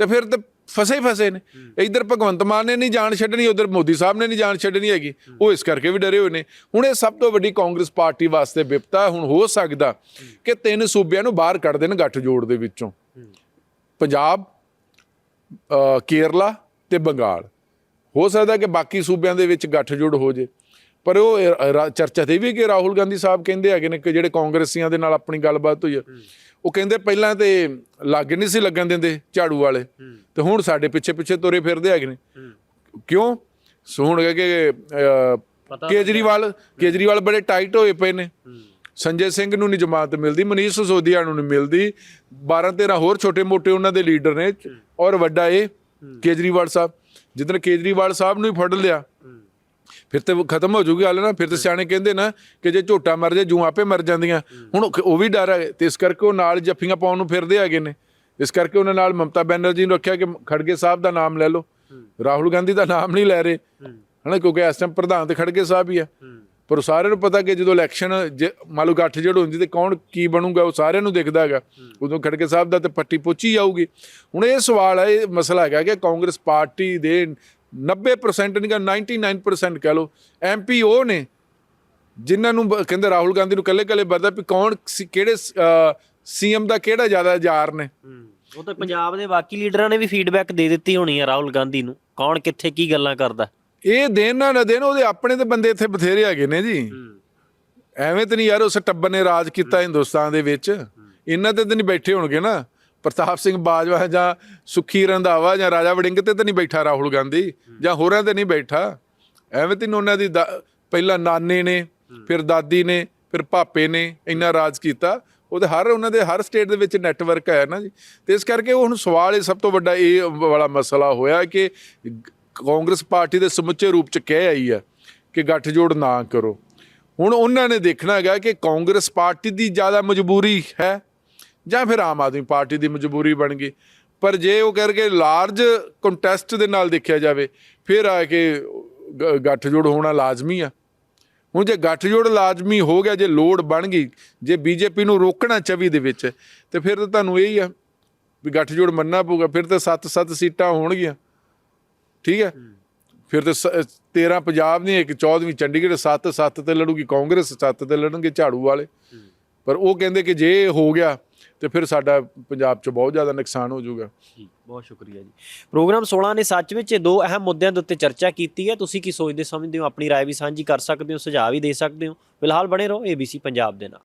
ਤੇ ਫਿਰ ਤੇ ਫਸੇ ਹੀ ਫਸੇ ਨੇ। ਇਧਰ ਭਗਵੰਤ ਮਾਨ ਨੇ ਨਹੀਂ ਜਾਣ ਛੱਡਣੀ ਉਧਰ ਮੋਦੀ ਸਾਹਿਬ ਨੇ ਨਹੀਂ ਜਾਣ ਛੱਡਣੀ ਹੈਗੀ। ਉਹ ਇਸ ਕਰਕੇ ਵੀ ਡਰੇ ਹੋਏ ਨੇ। ਹੁਣ ਇਹ ਸਭ ਤੋਂ ਵੱਡੀ ਕਾਂਗਰਸ ਪਾਰਟੀ ਵਾਸਤੇ ਵਿਪਤਾ ਹੁਣ ਹੋ ਸਕਦਾ ਕਿ ਤਿੰਨ ਸੂਬਿਆਂ ਨੂੰ ਬਾਹਰ ਕੱਢ ਦੇਣ ਗੱਠ ਜੋੜ ਦੇ ਵਿੱਚੋਂ। ਪੰਜਾਬ ਕੇਰਲਾ ਤੇ ਬੰਗਾਲ। ਹੋ ਸਕਦਾ ਕਿ ਬਾਕੀ ਸੂਬਿਆਂ ਦੇ ਵਿੱਚ ਗੱਠਜੋੜ ਹੋ ਜੇ। ਪਰ ਉਹ ਚਰਚਾ ਤੇ ਵੀ ਕਿ ਰਾਹੁਲ ਗਾਂਧੀ ਸਾਹਿਬ ਕਹਿੰਦੇ ਹੈਗੇ ਨੇ ਕਿ ਜਿਹੜੇ ਕਾਂਗਰਸੀਆਂ ਦੇ ਨਾਲ ਆਪਣੀ ਗੱਲਬਾਤ ਹੋਈ ਆ। ਉਹ ਕਹਿੰਦੇ ਪਹਿਲਾਂ ਤੇ ਲੱਗ ਨਹੀਂ ਸੀ ਲੱਗਣ ਦਿੰਦੇ ਝਾੜੂ ਵਾਲੇ। ਤੇ ਹੁਣ ਸਾਡੇ ਪਿੱਛੇ ਪਿੱਛੇ ਤੁਰੇ ਫਿਰਦੇ ਹੈਗੇ ਨੇ। ਕਿਉਂ? ਸੋ ਹੁਣ ਕਿ ਕੇਜਰੀਵਾਲ ਕੇਜਰੀਵਾਲ ਬੜੇ ਟਾਈਟ ਹੋਏ ਪਏ ਨੇ। ਸੰਜੇ ਸਿੰਘ ਨੂੰ ਨਹੀਂ ਜਮਾਨਤ ਮਿਲਦੀ ਮਨੀਸ਼ ਸਿਸੋਦੀਆ ਨੂੰ ਨਹੀਂ ਮਿਲਦੀ। 12 13 ਹੋਰ ਛੋਟੇ ਮੋਟੇ ਉਹਨਾਂ ਦੇ ਲੀਡਰ ਨੇ ਔਰ ਵੱਡਾ ਇਹ ਕੇਜਰੀਵਾਲ ਸਾਹਿਬ। ਜਿੱਦਣ ਕੇਜਰੀਵਾਲ ਸਾਹਿਬ ਨੂੰ ਹੀ ਫੜ ਲਿਆ ਫਿਰ ਤੇ ਖਤਮ ਹੋ ਜੂਗੀ ਗੱਲ ਨਾ ਫਿਰ ਤੇ ਸਿਆਣੇ ਕਹਿੰਦੇ ਨਾ ਕਿ ਜੇ ਝੋਟਾ ਮਰ ਜੇ ਜੂ ਆਪੇ ਮਰ ਜਾਂਦੀਆਂ। ਹੁਣ ਉਹ- ਵੀ ਡਰ ਹੈ ਤੇ ਇਸ ਕਰਕੇ ਉਹ ਨਾਲ ਜੱਫੀਆਂ ਪਾਉਣ ਨੂੰ ਫਿਰਦੇ ਹੈਗੇ ਨੇ। ਇਸ ਕਰਕੇ ਉਹਨਾਂ ਨਾਲ ਮਮਤਾ ਬੈਨਰਜੀ ਨੂੰ ਰੱਖਿਆ ਕਿ ਖੜਗੇ ਸਾਹਿਬ ਦਾ ਨਾਮ ਲੈ ਲਓ। ਰਾਹੁਲ ਗਾਂਧੀ ਦਾ ਨਾਮ ਨਹੀਂ ਲੈ ਰਹੇ। ਹਨਾ ਕਿਉਂਕਿ ਇਸ ਟਾਈਮ ਪ੍ਰਧਾਨ ਤੇ ਖੜਗੇ ਸਾਹਿਬ ਹੀ ਆ। ਪਰ ਸਾਰਿਆਂ ਨੂੰ ਪਤਾ ਕਿ ਜਦੋਂ ਇਲੈਕਸ਼ਨ ਮੰਨ ਲਓ ਗੱਠ ਜੜ ਹੁੰਦੀ ਤੇ ਕੌਣ ਕੀ ਬਣੂਗਾ ਉਹ ਸਾਰਿਆਂ ਨੂੰ ਦਿਖਦਾ ਹੈਗਾ। ਉਦੋਂ ਖੜਕੇ ਸਾਹਿਬ ਦਾ ਤੇ ਪੱਟੀ ਪੁੱਛੀ ਜਾਊਗੀ। ਹੁਣ ਇਹ ਸਵਾਲ ਹੈ ਇਹ ਮਸਲਾ ਹੈਗਾ ਕਿ ਕਾਂਗਰਸ ਪਾਰਟੀ ਦੇ 90% ਨਹੀਂ ਕਿ 99% ਕਹਿ ਲਓ। ਐਮਪੀ ਉਹ ਨੇ ਜਿਨ੍ਹਾਂ ਨੂੰ ਕਹਿੰਦੇ ਰਾਹੁਲ ਗਾਂਧੀ ਨੂੰ ਕੱਲੇ ਕੱਲੇ ਵਰਦਾ ਵੀ ਕੌਣ ਕਿਹੜੇ ਸੀਐਮ ਦਾ ਕਿਹੜਾ ਜ਼ਿਆਦਾ ਯਾਰ ਨੇ? ਉਹ ਤਾਂ ਪੰਜਾਬ ਦੇ ਬਾਕੀ ਲੀਡਰਾਂ ਨੇ ਵੀ ਫੀਡਬੈਕ ਦੇ ਦਿੱਤੀ ਹੋਣੀ ਹੈ ਰਾਹੁਲ ਗਾਂਧੀ ਨੂੰ। ਕੌਣ ਕਿੱਥੇ ਕੀ ਗੱਲਾਂ ਕਰਦਾ? ਇਹ ਦੇਣ ਨਾ ਨਾ ਦੇਣ ਉਹਦੇ ਆਪਣੇ ਤੇ ਬੰਦੇ ਇੱਥੇ ਬਥੇਰੇ ਹੈਗੇ ਨੇ ਜੀ। ਐਵੇਂ ਤੇ ਨਹੀਂ ਯਾਰ ਉਸ ਟੱਬਰ ਨੇ ਰਾਜ ਕੀਤਾ ਹਿੰਦੁਸਤਾਨ ਦੇ ਵਿੱਚ। ਇਹਨਾਂ ਤੇ ਤਾਂ ਨਹੀਂ ਬੈਠੇ ਹੋਣਗੇ ਨਾ। ਪ੍ਰਤਾਪ ਸਿੰਘ ਬਾਜਵਾ ਜਾਂ ਸੁਖੀ ਰੰਧਾਵਾ ਜਾਂ ਰਾਜਾ ਵੜਿੰਗ ਤੇ ਤਾਂ ਨਹੀਂ ਬੈਠਾ ਰਾਹੁਲ ਗਾਂਧੀ, ਜਾਂ ਹੋਰਾਂ ਤੇ ਨਹੀਂ ਬੈਠਾ। ਐਵੇਂ ਤੇ ਨੀ ਉਹਨਾਂ ਦੀ ਦਾ- ਪਹਿਲਾਂ ਨਾਨੇ ਨੇ, ਫਿਰ ਦਾਦੀ ਨੇ, ਫਿਰ ਪਾਪੇ ਨੇ ਇੰਨਾ ਰਾਜ ਕੀਤਾ। ਉਹਦੇ ਹਰ, ਉਹਨਾਂ ਦੇ ਹਰ ਸਟੇਟ ਦੇ ਵਿੱਚ ਨੈਟਵਰਕ ਹੈ ਨਾ ਜੀ। ਤੇ ਇਸ ਕਰਕੇ ਉਹ ਹੁਣ ਸਵਾਲ ਇਹ ਸਭ ਤੋਂ ਵੱਡਾ ਇਹ ਵਾਲਾ ਮਸਲਾ ਹੋਇਆ ਕਿ ਕਾਂਗਰਸ ਪਾਰਟੀ ਦੇ ਸਮੁੱਚੇ ਰੂਪ ਚ ਕਹਿ ਆਈ ਹੈ ਕਿ ਗੱਠਜੋੜ ਨਾ ਕਰੋ। ਹੁਣ ਉਹਨਾਂ ਨੇ ਦੇਖਣਾ ਹੈਗਾ ਕਿ ਕਾਂਗਰਸ ਪਾਰਟੀ ਦੀ ਜ਼ਿਆਦਾ ਮਜਬੂਰੀ ਹੈ ਜਾਂ ਫਿਰ ਆਮ ਆਦਮੀ ਪਾਰਟੀ ਦੀ ਮਜਬੂਰੀ ਬਣ ਗਈ। ਪਰ ਜੇ ਉਹ ਕਰਕੇ ਲਾਰਜ ਕੰਟੈਸਟ ਦੇ ਨਾਲ ਦੇਖਿਆ ਜਾਵੇ ਫਿਰ ਆ ਕੇ ਗੱਠਜੋੜ ਹੋਣਾ ਲਾਜ਼ਮੀ ਆ। ਹੁਣ ਜੇ ਗੱਠਜੋੜ ਲਾਜ਼ਮੀ ਹੋ ਗਿਆ ਜੇ ਲੋੜ ਬਣ ਗਈ ਜੇ ਬੀਜੇਪੀ ਨੂੰ ਰੋਕਣਾ 24 ਦੇ ਵਿੱਚ ਤੇ ਫਿਰ ਤਾਂ ਤੁਹਾਨੂੰ ਇਹੀ ਆ ਵੀ ਗੱਠਜੋੜ ਮੰਨਣਾ ਪਊਗਾ ਫਿਰ ਤਾਂ 7-7 ਸੀਟਾਂ ਹੋਣਗੀਆਂ। ਠੀਕ ਹੈ। ਫਿਰ ਤੇ 13 ਪੰਜਾਬ ਦੀਆਂ ਇੱਕ 14ਵੀਂ ਚੰਡੀਗੜ੍ਹ 7-7 ਤੇ ਲੜੂਗੀ ਕਾਂਗਰਸ 7 ਤੇ ਲੜਨਗੇ ਝਾੜੂ ਵਾਲੇ। ਪਰ ਉਹ ਕਹਿੰਦੇ ਕਿ ਜੇ ਹੋ ਗਿਆ ਤੇ ਫਿਰ ਸਾਡਾ ਪੰਜਾਬ 'ਚ ਬਹੁਤ ਜ਼ਿਆਦਾ ਨੁਕਸਾਨ ਹੋ ਜਾਊਗਾ ਜੀ ਬਹੁਤ ਸ਼ੁਕਰੀਆ ਜੀ ਪ੍ਰੋਗਰਾਮ 16 ਨੇ ਸੱਚ ਵਿੱਚ ਇਹ ਦੋ ਅਹਿਮ ਮੁੱਦਿਆਂ ਦੇ ਉੱਤੇ ਚਰਚਾ ਕੀਤੀ ਹੈ ਤੁਸੀਂ ਕੀ ਸੋਚਦੇ ਸਮਝਦੇ ਹੋ ਆਪਣੀ رائے ਵੀ ਸਾਂਝੀ ਕਰ ਸਕਦੇ ਹੋ ਸੁਝਾਅ ਵੀ ਦੇ ਸਕਦੇ ਹੋ ਫਿਲਹਾਲ ਬਣੇ ਰਹੋ ABC ਪੰਜਾਬ ਦੇ ਨਾਲ